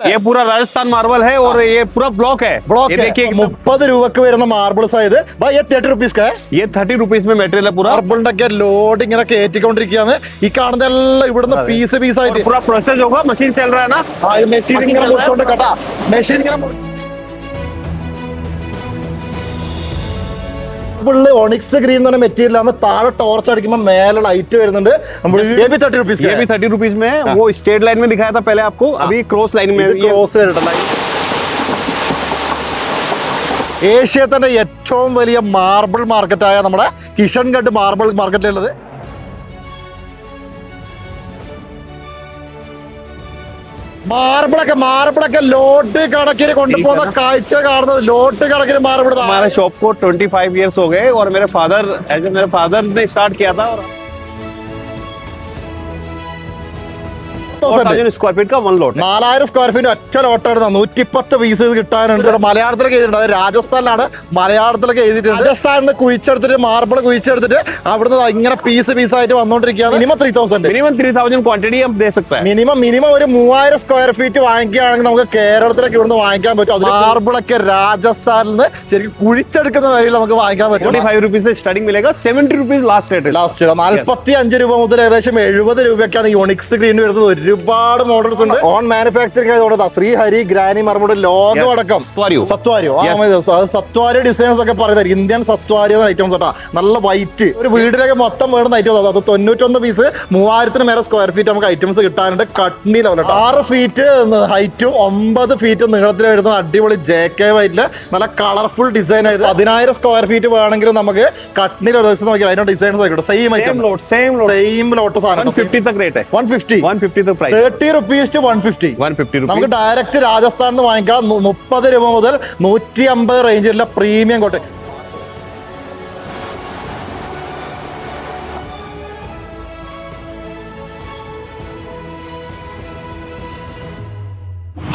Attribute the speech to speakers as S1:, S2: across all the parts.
S1: ये पूरा राजस्थान मार्बल है और ये पूरा ब्लॉक है
S2: ബ്ലോക്ക്
S1: ये देखिए एकदम-
S2: മുപ്പത് രൂപക്ക് വരുന്ന മാർബിൾസ് ആയത് തേർട്ടി റുപ്പീസ്
S1: ये थर्टी रुपीज में मेटेरियल है पूरा
S2: മാർബിളിന്റെ ഒക്കെ ലോഡ് ഇങ്ങനെ കയറ്റിക്കൊണ്ടിരിക്കുകയാണ് ഈ കാണുന്നതെല്ലാം ഇവിടുന്ന് പീസ് പീസ്
S1: और
S2: ആയിട്ട്
S1: पूरा प्रोसेस होगा मशीन चल रहा है ना
S2: മെഷീൻ ഇങ്ങനെ മുറിച്ചോണ്ട് കേട്ടാ മെഷീൻ ഇങ്ങനെ മാർബിളില് ഒണിക്സ് ഗ്രീൻ എന്ന് പറഞ്ഞ മെറ്റീരിയൽ ആണ് താഴെ ടോർച്ച് അടിക്കുമ്പോൾ മേലെ ലൈറ്റ് വരുന്നുണ്ട് നമ്മൾ തേർട്ടി റുപ്പീസ്
S1: ये भी थर्टी रुपीज में है वो स्ट्रेट लाइन में दिखाया था पहले आपको अभी क्रॉस लाइन में ये
S2: ക്രോസ് ഏഷ്യ തന്നെ ഏറ്റവും വലിയ മാർബിൾ മാർക്കറ്റായ നമ്മുടെ കിഷൻഗഡ് മാർബിൾ മാർക്കറ്റിലുള്ളത് മാർബിളൊക്കെ മാർബിളൊക്കെ ലോട്ട് കണക്കിന് കൊണ്ടുപോകുന്ന കാഴ്ച കാണുന്നത് ലോട്ട് കണക്കിന് മാർബിൾ
S1: हमारे शॉप को ट्वेंटी फाइव ईयर्स हो गए और मेरे फादर ऐसे मेरे फादर ने स्टार्ट किया था और സ്ക്വയർ ഫീറ്റ് വൺ ലോട്ട്
S2: നാലായിരം സ്ക്വയർ ഫീറ്റ് ഒറ്റ ലോട്ടാണ് നൂറ്റിപ്പത്ത് പീസ് കിട്ടാനുണ്ട്. മലയാളത്തിലൊക്കെ എഴുതിയിട്ടുണ്ട്. അത് രാജസ്ഥാനിലാണ്. മലയാളത്തിലൊക്കെ എഴുതിയിട്ടുണ്ട്. രാജസ്ഥാനിൽ നിന്ന് കുഴിച്ചെടുത്തിട്ട് മാർബിൾ കുഴിച്ചെടുത്തിട്ട് അവിടുന്ന് ഇങ്ങനെ പീസ് പീസ് ആയിട്ട്
S1: വന്നോണ്ടിരിക്കുകയാണ്. Minimum three thousand minimum three thousand quantity
S2: minimum minimum ഒരു മൂവായിരം സ്ക്വയർ ഫീറ്റ് വാങ്ങിക്കുകയാണെങ്കിൽ നമുക്ക് കേരളത്തിലൊക്കെ ഇവിടുന്ന് വാങ്ങിക്കാൻ പറ്റും. മാർബിളൊക്കെ രാജസ്ഥാനിൽ നിന്ന് ശരിക്കും കുഴിച്ചെടുക്കുന്ന വരിയിൽ നമുക്ക് വാങ്ങിക്കാൻ പറ്റും.
S1: ഫൈവ് റുപ്പീസ് സ്റ്റാർട്ടിംഗ് വിലയൊക്കെ സെവന്റി റുപ്പീസ് ലാസ്റ്റ് ആയിട്ട്
S2: ലാസ്റ്റ് നാൽപ്പത്തി അഞ്ച് രൂപ മുതൽ ഏകദേശം എഴുപത് രൂപയൊക്കെയാണ് ഈ ഗ്രീൻ വരുന്നത്. ഒരു ഒരുപാട് മോഡൽസ് ഉണ്ട്. ഓൺ മാനുഫാക്ചറിംഗ് ആയതുകൊണ്ട് ശ്രീഹരി ഗ്രാനി മർമുഡ്
S1: ലോകം
S2: അടക്കം.
S1: സത്വാരിയോ
S2: സത്വാരി. ഡിസൈൻസ് ഒക്കെ പറയുന്നത്. ഇന്ത്യൻ സത്വാരി ഐറ്റംസ് കേട്ടോ നല്ല വൈറ്റ് ഒരു വീട്ടിലൊക്കെ മൊത്തം വേണ്ട ഐറ്റംസ് അത് തൊണ്ണൂറ്റൊന്ന് പീസ് മൂവായിരത്തിന് മേലെ സ്ക്വയർ ഫീറ്റ് നമുക്ക് ഐറ്റംസ് കിട്ടാനുണ്ട്. കട്ടിനി ലെവൽ ആറ് ഫീറ്റ് ഹൈറ്റും ഒമ്പത് ഫീറ്റ് നീളത്തിൽ വരുന്ന അടിപൊളി ജെ കെ വൈറ്റിൽ നല്ല കളർഫുൾ ഡിസൈൻ ആയത്. പതിനായിരം സ്ക്വയർ ഫീറ്റ് വേണമെങ്കിലും നമുക്ക് കട്ടിനി ലെവൽ നോക്കി അതിന്റെ ഡിസൈൻസ് നോക്കിയിട്ട് സെയിം ഐറ്റം സെയിം ലോട്ട് സാധനം.
S1: Fifty
S2: തക്കെ one
S1: fifty one fifty price
S2: thirty rupees to one fifty
S1: one fifty
S2: നമുക്ക് ഡയറക്റ്റ് രാജസ്ഥാനിൽ നിന്ന് വാങ്ങിക്കാം മുപ്പത് രൂപ മുതൽ നൂറ്റി അമ്പത് റേഞ്ചിലുള്ള പ്രീമിയം കോട്ടൺ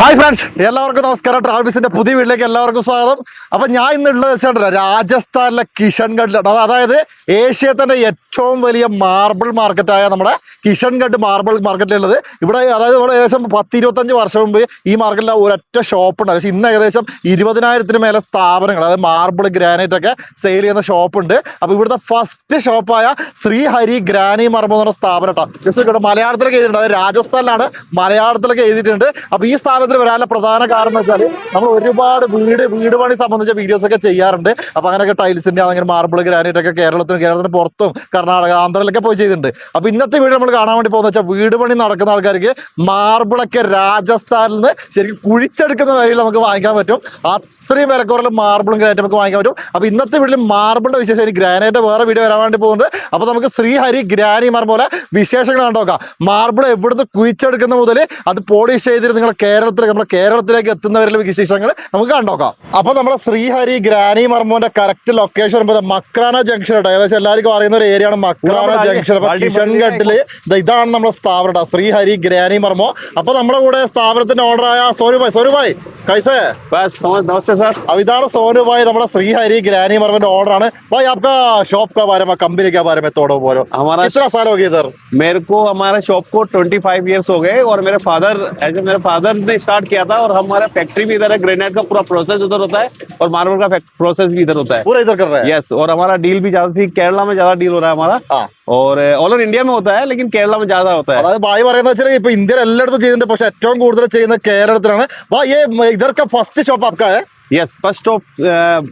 S2: ഹായ് ഫ്രണ്ട്സ്. എല്ലാവർക്കും നമസ്കാരം. ട്രാവൽസിന്റെ പുതിയ വീട്ടിലേക്ക് എല്ലാവർക്കും സ്വാഗതം. അപ്പൊ ഞാൻ ഇന്നുള്ളത് വെച്ചിട്ടുണ്ടല്ലോ രാജസ്ഥാനിലെ കിഷൻഗഡിലാണ്. അത് അതായത് ഏഷ്യയിൽ തന്നെ ഏറ്റവും വലിയ മാർബിൾ മാർക്കറ്റായ നമ്മുടെ കിഷൻഗഡ് മാർബിൾ മാർക്കറ്റിലുള്ളത് ഇവിടെ അതായത് ഇവിടെ ഏകദേശം പത്ത് ഇരുപത്തഞ്ച് വർഷം മുമ്പ് ഈ മാർക്കറ്റിൽ ഒരൊറ്റ ഷോപ്പ് ഉണ്ട്. പക്ഷേ ഇന്ന് ഏകദേശം ഇരുപതിനായിരത്തിന് മേലെ സ്ഥാപനങ്ങൾ അതായത് മാർബിൾ ഗ്രാനൈറ്റ് ഒക്കെ സെയിൽ ചെയ്യുന്ന ഷോപ്പ് ഉണ്ട്. അപ്പൊ ഇവിടുത്തെ ഫസ്റ്റ് ഷോപ്പായ ശ്രീഹരി ഗ്രാനി മർമ്മ എന്ന് പറഞ്ഞ സ്ഥാപനം കേട്ടോ ജസ്റ്റ് മലയാളത്തിലൊക്കെ എഴുതിയിട്ടുണ്ട്. അതായത് രാജസ്ഥാനിലാണ് മലയാളത്തിലൊക്കെ എഴുതിയിട്ടുണ്ട്. അപ്പൊ ഈ സ്ഥാപനത്തിൽ വരാനുള്ള പ്രധാന കാരണം വെച്ചാൽ നമ്മൾ ഒരുപാട് വീട് വീട് പണി സംബന്ധിച്ച വീഡിയോസ് ഒക്കെ ചെയ്യാറുണ്ട്. അപ്പൊ അങ്ങനെയൊക്കെ ടൈൽസിന്റെ അങ്ങനെ മാർബിൾ ഗ്രാനൈറ്റ് ഒക്കെ കേരളത്തിനും കേരളത്തിന് പുറത്തും കർണാടക ആന്ധ്രയിലൊക്കെ പോയി ചെയ്തിട്ടുണ്ട്. അപ്പൊ ഇന്നത്തെ വീഡിയോ നമ്മൾ കാണാൻ വേണ്ടി പോകുന്ന വെച്ചാൽ വീട് പണി നടക്കുന്ന ആൾക്കാർക്ക് മാർബിളൊക്കെ രാജസ്ഥാനിൽ നിന്ന് ശരിക്കും കുഴിച്ചെടുക്കുന്ന വരിയിൽ നമുക്ക് വാങ്ങിക്കാൻ പറ്റും. അത്രയും വിലക്കുറവിൽ മാർബിളും ഗ്രാനൈറ്റും നമുക്ക് വാങ്ങിക്കാൻ പറ്റും. അപ്പൊ ഇന്നത്തെ വീട്ടിൽ മാർബിളിന്റെ വിശേഷം ഗ്രാനൈറ്റ് വേറെ വീഡിയോ വരാൻ വേണ്ടി പോകുന്നുണ്ട്. അപ്പൊ നമുക്ക് ശ്രീഹരി ഗ്രാനി പോലെ വിശേഷങ്ങൾ കണ്ടോക്കാം മാർബിൾ എവിടുന്ന് കുഴിച്ചെടുക്കുന്ന മുതൽ അത് പോളിഷ് ചെയ്തിട്ട് നിങ്ങളെ കേരളത്തിലേക്ക് നമ്മുടെ കേരളത്തിലേക്ക് എത്തുന്നവരിലെ വിശേഷങ്ങൾ നമുക്ക് കണ്ടോക്കാം അപ്പൊ നമ്മുടെ ശ്രീഹരി ഗ്രാനി മർമോന്റെ കറക്റ്റ് ലൊക്കേഷൻ വരുമ്പോൾ മക്രാന ജംഗ്ഷൻ കേട്ടോ ഏകദേശം എല്ലാവർക്കും അറിയുന്ന ഒരു ഏരിയ ആണ് മക്രാന
S1: ഇവിടെ
S2: ജംഗ്ഷൻ അപ്പൊ
S1: വാൾട്ടി
S2: കിഷൻഘട്ടില് ദാ ഇതാണ് നമ്മുടെ സ്ഥാപനം കേട്ടോ ശ്രീഹരി ഗ്രാനി മർമോ അപ്പൊ നമ്മുടെ കൂടെ സ്ഥാപനത്തിന്റെ ഓണറായ സോനുഭായ് സോനുഭായ് കൈസേ
S1: बस समझ- नमस्ते सर
S2: अब इधर सोनू भाई हमारा श्रीहरि ग्रैनी मरमेंट ऑर्डर है भाई आपका शॉप के बारे में कंपनी के बारे में थोड़ा बोलो
S1: हमारा
S2: कितना साल हो गया इधर
S1: मेरे को हमारे शॉप को 25 इयर्स हो गए और मेरे फादर ऐसे मेरे फादर ने स्टार्ट किया था और हमारा फैक्ट्री भी इधर है ग्रेनाइट का पूरा प्रोसेस उधर होता है और मार्बल का प्रोसेस भी इधर होता है
S2: पूरा इधर कर रहे हैं
S1: यस और हमारा डील भी ज्यादा थी केरला में ज्यादा डील हो रहा है हमारा
S2: हाँ
S1: और ऑल ओवर इंडिया में होता है लेकिन केरला में ज्यादा होता है
S2: അതായത് ഭായ് പറയുന്നത് വെച്ചാൽ ഇപ്പൊ ഇന്ത്യയിൽ എല്ലായിടത്തും ചെയ്യുന്നുണ്ട് പക്ഷെ ഏറ്റവും കൂടുതൽ ചെയ്യുന്നത് കേരളത്തിലാണ് ഭായ് ये इधर का फर्स्ट शॉप आपका है
S1: यस फर्स्ट स्टॉप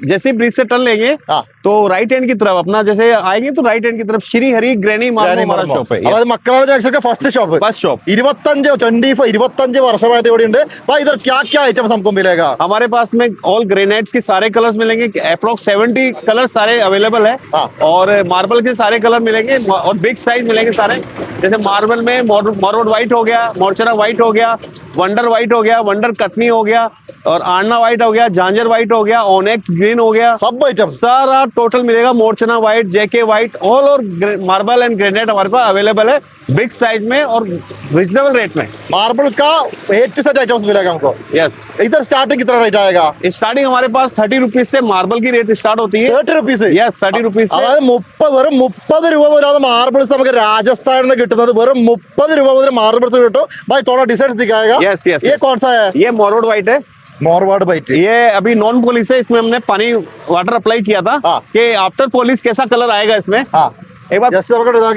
S1: जैसे ही ब्रिज से टर्न लेंगे
S2: हाँ
S1: तो राइट हैंड की तरफ अपना जैसे आएंगे तो राइट हैंड की तरफ श्री हरि ग्रैनी मार्बल हमारा शॉप है
S2: അതായത് Makrana junction first shop
S1: first shop
S2: ഇരുപത്തഞ്ച് ട്വന്റി ഫൈവ് ഇരുപത്തഞ്ച് വർഷമായിട്ട് ഇവിടെ ഉണ്ട് ഭായ് इधर क्या क्या आइटम्स हमको मिलेगा
S1: हमारे पास में ऑल ग्रेनाइट्स के सारे कलर्स मिलेंगे अप्रोक्स 70 कलर सारे अवेलेबल है
S2: हाँ।
S1: और मार्बल के सारे कलर मिलेंगे और बिग साइज मिलेंगे सारे जैसे मार्बल में मॉरवुड व्हाइट हो गया मोर्चरा व्हाइट हो गया वंडर व्हाइट हो गया वंडर कटनी हो गया और आरना व्हाइट हो गया झांझर व्हाइट हो गया ओनेक्स ग्रीन हो गया
S2: सब आइटम
S1: सारा टोटल मिलेगा मोरचना व्हाइट जेके व्हाइट ऑल और मार्बल एंड ग्रेनाइट हमारे पास अवेलेबल है बिग साइज में और रिजनेबल रेट में
S2: मार्बल का ए टू सेट आइटम्स मिलेगा हमको
S1: यस
S2: इधर स्टार्टिंग कितना रेट आएगा
S1: स्टार्टिंग हमारे पास थर्टी रुपीज से मार्बल की रेट स्टार्ट होती है
S2: thirty rupees
S1: yes thirty rupees से
S2: അതായത് മുപ്പത് വെറും മുപ്പത് രൂപ മുതലാണ് മാർബിൾസ് നമുക്ക് രാജസ്ഥാനിൽ നിന്ന് കിട്ടുന്നത് വെറും മുപ്പത് രൂപ മുതൽ മാർബിൾസ് കിട്ടും भाई थोड़ा डिजाइन दिखाएगा
S1: यस यस
S2: ये कौन सा है
S1: ये मोरोड व्हाइट है
S2: नॉरवर्ड बाइट
S1: ये अभी नॉन पॉलिस है इसमें हमने पानी वाटर अप्लाई किया था कि आफ्टर पॉलिस कैसा कलर आएगा इसमें?
S2: हाँ.
S1: एक बार
S2: जैसे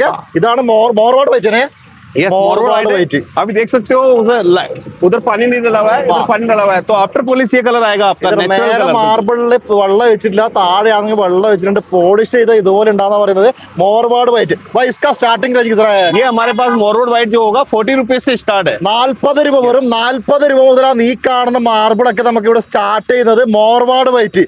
S2: हाँ। इधर मोर बाइट है
S1: Yes
S2: Morod
S1: Morod white
S2: white।
S1: है। अभी देख सकते हो उधर ला- उधर पानी नहीं डला हुआ है इधर
S2: हाँ।
S1: पानी डला हुआ है तो आफ्टर पॉलिश ये कलर आएगा आपका
S2: ഇതിന്
S1: नेचुरल
S2: മേലെ
S1: कलर
S2: മാർബിളിൽ വെള്ളം വെച്ചിട്ടില്ല താഴെയാണെങ്കിൽ വെള്ളം വെച്ചിട്ടുണ്ട് പോളിഷ് ചെയ്ത ഇതുപോലെ ഉണ്ടാന്ന് പറയുന്നത് മോർവാഡ് വൈറ്റ് भाई इसका സ്റ്റാർട്ടിംഗ് റേഞ്ച് ഇത്ര है
S1: ये हमारे पास मोरोड व्हाइट जो होगा फोर्टी रुपीज से स्टार्ट है
S2: നാൽപ്പത് രൂപ വെറും നാൽപ്പത് രൂപ മുതലാണ് ഈ കാണുന്ന മാർബിൾ ഒക്കെ നമുക്ക് ഇവിടെ സ്റ്റാർട്ട് ചെയ്യുന്നത് മോർവാഡ് വൈറ്റ്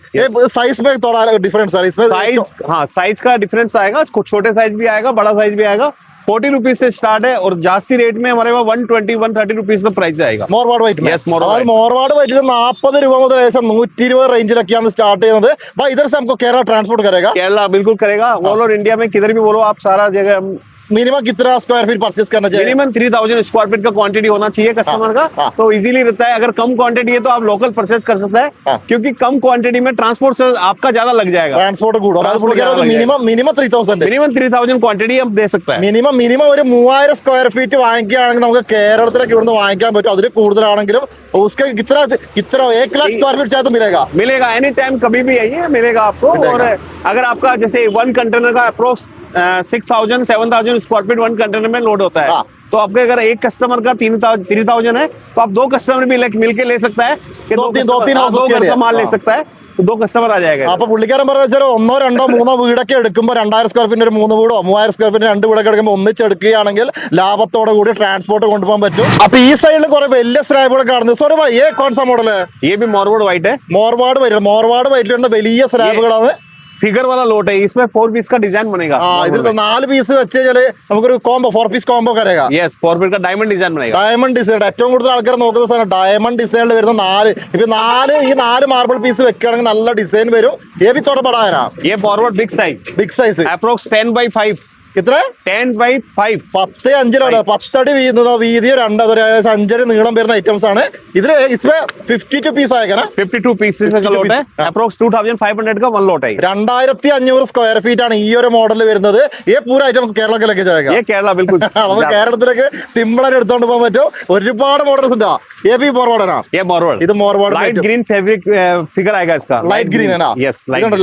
S2: സൈസ് में थोड़ा डिफरेंस है इसमें
S1: साइज हाँ साइज का डिफरेंस आएगा कुछ छोटे साइज भी आएगा बड़ा साइज भी आएगा फोर्टी रुपीज से स्टार्ट है और जास्ती रेट में हमारे पास one twenty one thirty rupees का प्राइस आएगा
S2: മോർവാഡ് വൈറ്റ്
S1: Yes, Morwad
S2: അതായത്
S1: white.
S2: മോർവാഡ് വൈറ്റിൽ നാൽപ്പത് രൂപ മുതൽ ഏകദേശം നൂറ്റി ഇരുപത് റേഞ്ചിലൊക്കെയാണ് സ്റ്റാർട്ട് ചെയ്യുന്നത് भाई इधर से हमको केरला ट्रांसपोर्ट करेगा
S1: केरला बिल्कुल करेगा ऑल ओवर इंडिया में किधर भी बोलो आप सारा जगह
S2: मिनिमम कितना स्क्वायर फीट परचेज करना चाहिए
S1: minimum three thousand square feet का क्वांटिटी होना चाहिए कस्टमर
S2: हाँ,
S1: का
S2: हाँ।
S1: तो इजीली रहता है अगर कम क्वांटिटी है तो आप लोकल परचेज कर सकते
S2: हाँ।
S1: हैं क्योंकि कम क्वांटिटी में ट्रांसपोर्ट चार्ज आपका ज्यादा लग जाएगा
S2: ട്രാൻസ്പോർട്ട് കൂടും അതായത്
S1: Transport
S2: പുള്ളിക്കാരൻ
S1: ज्यादा लग
S2: minimum minimum three thousand
S1: minimum three thousand quantity हम दे सकता है
S2: മിനിമം മിനിമം ഒരു മൂവായിരം സ്ക്വയർ ഫീറ്റ് വാങ്ങിക്കുകയാണെങ്കിൽ നമുക്ക് കേരളത്തിലൊക്കെ ഇവിടുന്ന് വാങ്ങിക്കാൻ പറ്റും അതിൽ കൂടുതലാണെങ്കിലും उसके कितना कितना एक लाख स्क्वायर फीट चाहे तो मिलेगा
S1: मिलेगा एनी टाइम कभी भी आइए मिलेगा आपको
S2: मिलेगा।
S1: और अगर आपका जैसे वन कंटेनर का approx Six thousand seven thousand square feet one container में लोड होता है
S2: हाँ।
S1: तो आपके अगर एक कस्टमर का तीन थ्री थाउजेंड है तो आप दो कस्टमर भी ले- मिलके ले सकता है कि
S2: दो तीन- दो
S1: customer-
S2: तीन
S1: हाँ,
S2: houses
S1: दो
S2: के
S1: घर
S2: लिए।
S1: का माल ले
S2: हाँ।
S1: सकता है तो दो कस्टमर आ जाएगा
S2: അപ്പൊ പുള്ളിക്കാരൻ പറഞ്ഞ വെച്ചാൽ ഒന്നോ രണ്ടോ മൂന്നോ വീടൊക്കെ എടുക്കുമ്പോൾ രണ്ടായിരം സ്ക്വയർ ഫീറ്റ് ഒരു മൂന്ന് വീടോ മൂവായിരം സ്ക്വയർ ഫീറ്റ് രണ്ട് വീടൊക്കെ എടുക്കുമ്പോൾ ഒന്നിച്ചെടുക്കുകയാണെങ്കിൽ ലാഭത്തോടെ കൂടി ട്രാൻസ്പോർട്ട് കൊണ്ടുപോകാൻ പറ്റും അപ്പൊ ഈ സൈഡിൽ കുറെ വലിയ സ്ലാബുകൾ കാണുന്നത് സോറി ഭായി ഏ കോൺസാ മോഡല്
S1: ये भी मॉरवुड व्हाइट है
S2: മോർവാഡ് വൈറ്റ് മോർവാഡ് വൈറ്റിലുണ്ട് വലിയ സ്ലാബുകളാണ്
S1: फिगर वाला लॉट है इसमें പീസ് കാ ഡിസൈൻ ബനേഗാ
S2: ആ इधर तो നാല് പീസ് വെച്ച് കഴിഞ്ഞാൽ നമുക്കൊരു കോംബോ ഫോർ പീസ് കോംബോ കരേഗാ
S1: യെസ് ഫോर പീസ് കാ ഡയമണ്ട് ഡിസൈൻ ബനേഗാ
S2: ഡയമണ്ട് ഡിസൈൻ ഏറ്റവും കൂടുതൽ ആൾക്കാർ നോക്കുന്ന സാധനം ഡയമണ്ട് ഡിസൈനിൽ വരുന്ന നാല് ഇപ്പൊ നാല് ഈ നാല് മാർബിൾ പീസ് വെക്കുകയാണെങ്കിൽ നല്ല ഡിസൈൻ വരും. ഏ ബി തുടർപടാനാ
S1: ये forward big size
S2: big size
S1: approx 10 by 5
S2: എത്ര?
S1: ടെൻ ബൈ ഫൈവ്
S2: പത്ത് അഞ്ചിലാണ്. പത്തടി വീഴുന്നത് വീതിയോ രണ്ടോ. ഏകദേശം അഞ്ചടി നീളം വരുന്ന ഐറ്റംസ് ആണ്. ഇതിൽ fifty two piece
S1: ആയിക്കാനാ fifty
S2: two
S1: pieces approx two thousand five hundred one lot ആയി
S2: രണ്ടായിരത്തി അഞ്ഞൂറ് സ്ക്വയർ ഫീറ്റ് ആണ് ഈ ഒരു മോഡൽ വരുന്നത്. ഈ പൂര ഐറ്റം കേരളത്തിലേക്ക്
S1: കേരള
S2: ബിൽക്കുൾ കേരളത്തിലേക്ക് സിമ്പിൾ ആയിട്ട് എടുത്തോണ്ട് പോകാൻ പറ്റും. ഒരുപാട് മോഡൽസ് ഉണ്ടോ. എ പി മോർവാഡാണോ
S1: എ മോർവാഡ്
S2: ഇത്
S1: Morwad light green fabric figure ആയി
S2: ലൈറ്റ് ഗ്രീൻ ആണോ?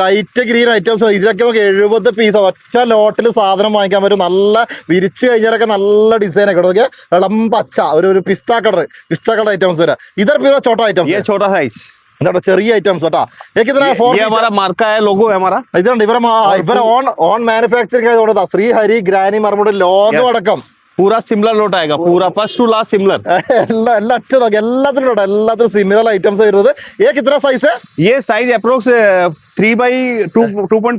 S2: ലൈറ്റ് ഗ്രീൻ ഐറ്റംസ് ഇതിലൊക്കെ നമുക്ക് എഴുപത് പീസ് ഒറ്റ ലോട്ടിൽ സാധനം വാങ്ങിക്കാൻ പറ്റും നല്ല വിരിച്ചു കഴിഞ്ഞാലൊക്കെ നല്ല ഡിസൈൻ ഒക്കെ നോക്കിയാൽ ഇളം പച്ച ഒരു ഒരു പിസ്ത കളർ പിസ്ത കളർ ഐറ്റംസ് വരാം ഇതർ പിന്നെ ചോട്ട
S1: ये
S2: ഐറ്റംസ്
S1: छोटा साइज
S2: എന്താ ചെറിയ ഐറ്റംസ് കേട്ടാ ഏക്കിതിനാ
S1: ये,
S2: ഫോർ
S1: ये हमारा मार्का है लोगो है हमारा
S2: ഇതുണ്ട് ഇവരെ മാ- ഇവരെ ഓൺ ഓൺ മാനുഫാക്ചറിംഗ് ആയതുകൊണ്ട് ശ്രീഹരി ഗ്രാനി മർമുഡ് ലോകം
S1: Yeah.
S2: അടക്കം
S1: पूरा सिमिलर लोट आएगा पूरा फर्स्ट टू लास्ट सिमिलर
S2: എല്ലാ എല്ലാ ഒറ്റ നോക്കി എല്ലാത്തിനും ഉണ്ട് എല്ലാത്തിനും സിമിലർ ഐറ്റംസ് വരുന്നത് ഏക്ക് ഇത്ര സൈസ്
S1: ये size approx three
S2: by
S1: two
S2: two
S1: point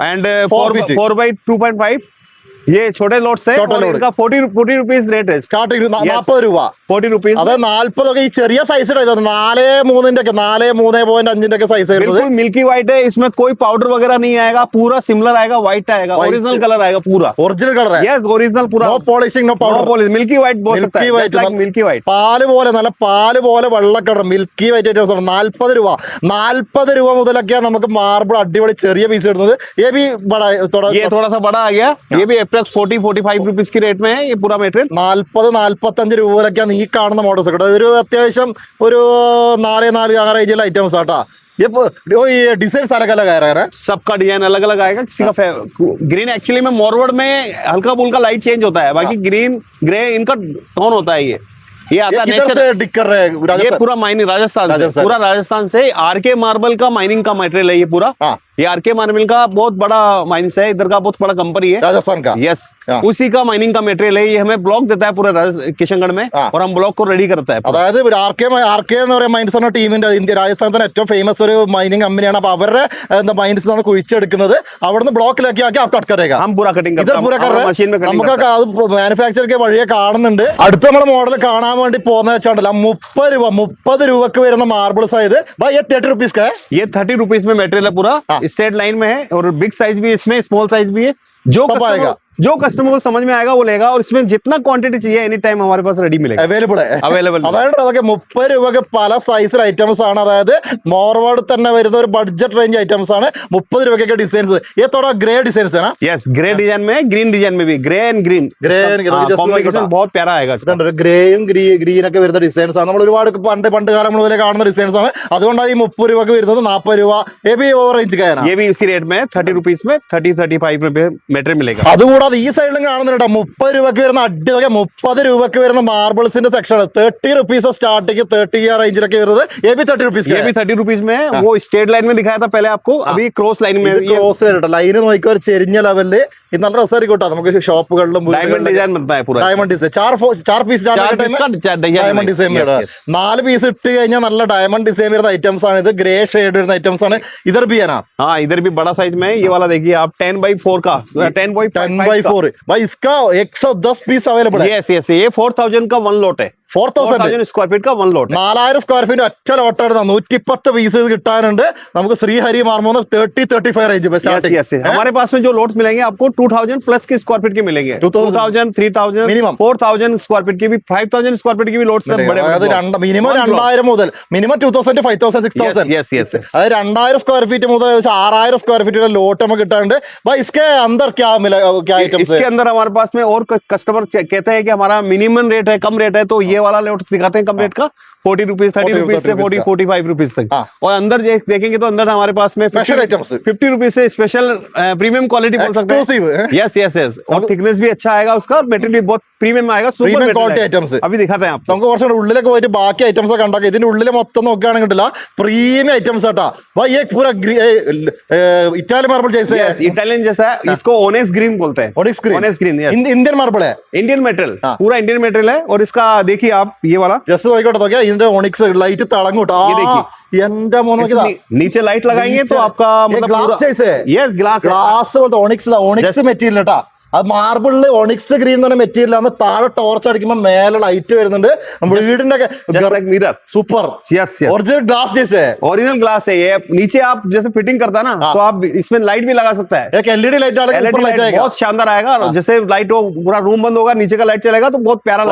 S2: and
S1: uh, 4 4 by 2.5 ये छोटे लोट से
S2: छोटे
S1: और
S2: load.
S1: इनका फोर्टी फोर्टी रुपीज रेट है
S2: സ്റ്റാർട്ടിംഗ്
S1: Yes.
S2: നാൽപ്പത് രൂപ
S1: फोर्टी रुपीज
S2: അത് നാല്പതൊക്കെ ഈ ചെറിയ സൈസ് നാല് മൂന്നിന്റെ ഒക്കെ നാല് മൂന്ന് പോയിന്റ് അഞ്ചിന്റെ ഒക്കെ സൈസ് വരുന്നത്
S1: बिल्कुल मिल्की व्हाइट है इसमें कोई पाउडर वगैरह नहीं आएगा पूरा सिमिलर आएगा व्हाइट आएगा
S2: White.
S1: ओरिजिनल कलर आएगा पूरा
S2: ഒറിജിനൽ കളർ
S1: यस ओरिजिनल पूरा
S2: no polishing no powder
S1: milky white बोल सकता
S2: Milky
S1: है
S2: white, ना-
S1: मिल्की व्हाइट
S2: പാല് പോലെ നല്ല പാല് പോലെ വെള്ളക്കളർ മിൽക്കി വൈറ്റ് ഐറ്റംസ് ആണ് നാല്പത് രൂപ നാല്പത് രൂപ മുതലൊക്കെയാണ് നമുക്ക് മാർബിൾ അടിപൊളി ചെറിയ പീസ് കിട്ടുന്നത് ഏ ബി
S1: ये थोड़ा सा बड़ा आ गया ये भी Approx forty forty five rupees की रेट में है ये पूरा मेटेरियल
S2: നാല്പത് നാല്പത്തഞ്ച് രൂപ വരെയൊക്കെയാണ് ഈ കാണുന്ന മോഡൽസ് ഒക്കെ ഒരു അത്യാവശ്യം ഒരു നാല് നാല് ആ റേഞ്ചിലെ ഐറ്റംസ് ആട്ടാ ഇപ്പൊ ഈ ഡിസൈൻസ് അലകല കയറേ
S1: सबका डिजाइन अलग अलग आएगा किसी का ग्रीन एक्चुअली में मोरवर्ड में हल्का फुल्का लाइट चेंज होता है बाकी ग्रीन ग्रे इनका टोन होता है ये ये आता है
S2: इधर
S1: नेचर
S2: से डिक्कर है
S1: ये
S2: राजस्थान
S1: पूरा माइनिंग राजस्थान से
S2: राजस्थान।
S1: पूरा राजस्थान से आर के मार्बल का माइनिंग का मटेरियल है ये पूरा
S2: हाँ
S1: ये आर के मार्बल का बहुत बड़ा माइनिंग है इधर का बहुत बड़ा कंपनी है
S2: രാജസ്ഥാൻ കാ
S1: यस
S2: हाँ।
S1: उसी का माइनिंग का मटेरियल है ये हमें ब्लॉक देता है पूरे राजस- किशनगढ़ में
S2: हाँ।
S1: और हम ब्लॉक को रेडी करता है पूरा।
S2: അതായത് ആർ കെ ആർ കെ എന്ന് പറയുന്ന മൈൻസ് എന്ന ടീമിന്റെ ഇന്ത്യ രാജസ്ഥാൻ തന്നെ ഏറ്റവും ഫേമസ് ഒരു മൈനിങ് കമ്പനിയാണ് അപ്പൊ അവരുടെ എന്താ മൈൻസ് ആണ് കുഴിച്ചെടുക്കുന്നത് അവിടുന്ന് ബ്ലോക്കിലാക്കി ആക്കി आप कट करेगा
S1: हम पूरा कटिंग
S2: ഇതർ
S1: करते
S2: പൂര
S1: हैं हम मशीन में कटिंग
S2: നമുക്ക്
S1: करते हैं
S2: അത് മാനുഫാക്ചർ വഴിയെ കാണുന്നുണ്ട് അടുത്ത നമ്മുടെ മോഡൽ കാണാൻ വേണ്ടി പോകുന്ന വെച്ചാണ്ടല്ല മുപ്പത് രൂപ മുപ്പത് രൂപക്ക് വരുന്ന മാർബിൾസ് ആയത് തേർട്ടി റുപ്പീസ് का है
S1: ये थर्टी स्ट्रेट लाइन में है और बिग साइज़ भी इसमें स्मॉल साइज़ भी है जो
S2: सब आएगा।
S1: जो कस्टमर को समझ में आएगा वो लेगा और इसमें जितना क्वांटिटी चाहिए एनी टाइम हमारे पास रेडी मिलेगा
S2: അവൈലബിൾ
S1: Available.
S2: അതായത് അതൊക്കെ മുപ്പത് രൂപക്ക് പല സൈസിൽ ഐറ്റംസ് ആണ് അതായത് മോർവേഡ് തന്നെ വരുന്ന ഒരു ബഡ്ജറ്റ് റേഞ്ച് ഐറ്റംസ് ആണ് മുപ്പത് രൂപയ്ക്കൊക്കെ ഡിസൈൻസ് ये थोड़ा ग्रे डिजाइन है ना
S1: यस ग्रे डिजाइन में ग्रीन डिजाइन में भी grey and green
S2: Grey and green, just like
S1: combination
S2: that.
S1: बहुत प्यारा आएगा इसका
S2: ഇതുണ്ട് ഒരു ഗ്രേയും ഗ്രീ ഗ്രീൻ ഒക്കെ വരുന്ന ഡിസൈൻസ് ആണ് നമ്മൾ ഒരുപാട് പണ്ട് പണ്ട് കാലം മുതലേ കാണുന്ന ഡിസൈൻസ് ആണ് അതുകൊണ്ടാണ് ഈ മുപ്പത് രൂപക്ക് വരുന്നത് നാൽപ്പത് രൂപ എ ബി ഓവർ റേഞ്ച് കയറാം
S1: ये भी इसी रेट में थर्टी रुपीज में थर्टी थर्टी फाइव रुपए मटेरियल मिलेगा
S2: അതുകൂടാതെ ഈ സൈഡിലും കാണുന്നുണ്ട് മുപ്പത് രൂപക്ക് വരുന്ന അടിപൊളി മുപ്പത് രൂപക്ക് വരുന്ന മാർബിൾസിന്റെ section thirty rupees starting thirty റേഞ്ചിലൊക്കെ വരുന്നത് എ ബി തേർട്ടി റുപ്പീസ്
S1: ये भी थर्टी रुपीज में है वो स्ट्रेट लाइन में दिखाया था पहले आपको अभी क्रॉस लाइन में ये
S2: ക്രോസ് ആയിട്ട് ലൈന് നോക്കിയ ഒരു ചെരിഞ്ഞ ലെവലില് ഇത് നല്ല രസമായിരിക്കും കേട്ടോ നമുക്ക് ഷോപ്പുകളിലും
S1: डायमंड डिजाइन बनता है पूरा
S2: ഡയമണ്ട് ഡിസൈൻ ചാർ ഫോ- ചാർ പീസ്
S1: चार piece का design
S2: diamond design
S1: yes, yes.
S2: നാല് പീസ് ഇട്ട് കഴിഞ്ഞാൽ നല്ല ഡയമണ്ട് ഡിസൈൻ വരുന്ന ഐറ്റംസ് ആണ് ഇത് ഗ്രേ ഷെയ്ഡ് വരുന്ന ഐറ്റംസ് ആണ് ഇതർ ബിയാനാ
S1: हाँ इधर भी बड़ा साइज में है ये वाला देखिए आप टेन बाई फोर का ten by
S2: ten by four भाई इसका एक सौ दस पीस अवेलेबल है
S1: यस यस ये फोर थाउजेंड का वन लोट है
S2: four
S1: four
S2: thousand
S1: thousand square feet का वन लोट है
S2: നാലായിരം സ്ക്വയർ ഫീറ്റ് ഒറ്റ ലോട്ടാണ് നൂറ്റിപ്പത്ത് പീസ് കിട്ടാനുണ്ട് നമുക്ക് Sreehari മാർമോന്ന് thirty thirty five range
S1: yes, yes, yes. हमारे पास में जो लोट्स मिलेंगे आपको टू थाउजेंड प्लस के स्क्वायर फीट के मिलेंगे two
S2: 2000
S1: thousand three thousand
S2: Minimum.
S1: Four thousand square feet के भी फाइव थाउजेंड स्क्वायर फीट के भी लोट्स बड़े बड़े
S2: അതായത് രണ്ട് മിനിമം
S1: One block.
S2: രണ്ടായിരം മുതൽ minimum two thousand five thousand six
S1: Yes,
S2: thousand
S1: yes, yes, yes.
S2: അതായത് രണ്ടായിരം സ്ക്വയർ ഫീറ്റ് മുതൽ ഏകദേശം ആറായിരം സ്ക്വയർ ഫീറ്റ് ലോട്ട് നമുക്ക് കിട്ടാനുണ്ട് भाई इसके अंदर क्या मिला क्या
S1: इसके अंदर हमारे पास में और कस्टमर कहते हैं कि हमारा मिनिमम रेट है कम रेट है तो ये वाला लोट दिखाते हैं कम रेट का। फोर्टी रुपीज़ थर्टी रुपीज़ से फोर्टी फोर्टी फाइव रुपीज़ तक।
S2: हाँ।
S1: और अंदर देखेंगे तो अंदर हमारे पास में
S2: स्पेशल आइटम
S1: फिफ्टी रुपीज़ से स्पेशल प्रीमियम क्वालिटी बोल सकते हैं। यस यस यस और थिकनेस भी अच्छा आएगा उसका मेटेरियल मटेरियल भी बहुत प्रीमियम आएगा सुपर
S2: प्रीमियम
S1: material
S2: क्वालिटी
S1: है।
S2: आइटम्स
S1: अभी दिखाते हैं आपको
S2: നമുക്ക് കുറച്ചുകൂടെ ഉള്ളിലൊക്കെ പോയിട്ട് ബാക്കി ഐറ്റംസ് ഒക്കെ ഉണ്ടാക്കുക ഇതിന്റെ ഉള്ളിൽ മൊത്തം നോക്കുകയാണെങ്കിൽ കിട്ടില്ല പ്രീമിയം ഐറ്റംസ് ആട്ടാ भाई ये पूरा इटालियन मार्बल जैसे
S1: यस इटालियन जैसा है इसको ओनेस ग्रीन बोलते हैं
S2: onyx green
S1: onyx green yes
S2: Indian marble
S1: Indian material
S2: हाँ।
S1: पूरा इंडियन मेटेरियल है और इसका देखिए आप ये वाला
S2: ജസ്റ്റ് നോക്കിക്കോട്ടെ നോക്കിയാ ഇതിന്റെ ഒണിക്സ് ലൈറ്റ് തിളങ്ങൂട്ടോ
S1: ये देखिए।
S2: എന്റെ മോനെ നോക്കിയതാ
S1: नी- नीचे लाइट लगाएंगे तो आपका मतलब
S2: ഗ്ലാസ് ജൈസേ
S1: यस ग्लास
S2: ഗ്ലാസ് പോലത്തെ ഒണിക്സ് ഒണിക്സ് മെറ്റീരിയൽ കേട്ടാ അത് മാർബിളിൽ ഒണിക്സ് ഗ്രീൻ എന്ന് പറഞ്ഞ മെറ്റീരിയൽ ആണ് താഴെ ടോർച്ച് അടിക്കുമ്പോൾ മേലെ ലൈറ്റ് വരുന്നുണ്ട്. നമ്മുടെ വീടിന്റെ
S1: ओरिजिनल ग्लास नीचे आप जैसे फिटिंग करता है ना तो आप इसमें लाइट भी लगा सकता है बहुत शानदार आएगा जैसे लाइट वो पूरा रूम बंद होगा नीचे का लाइट चलेगा तो बहुत प्यारा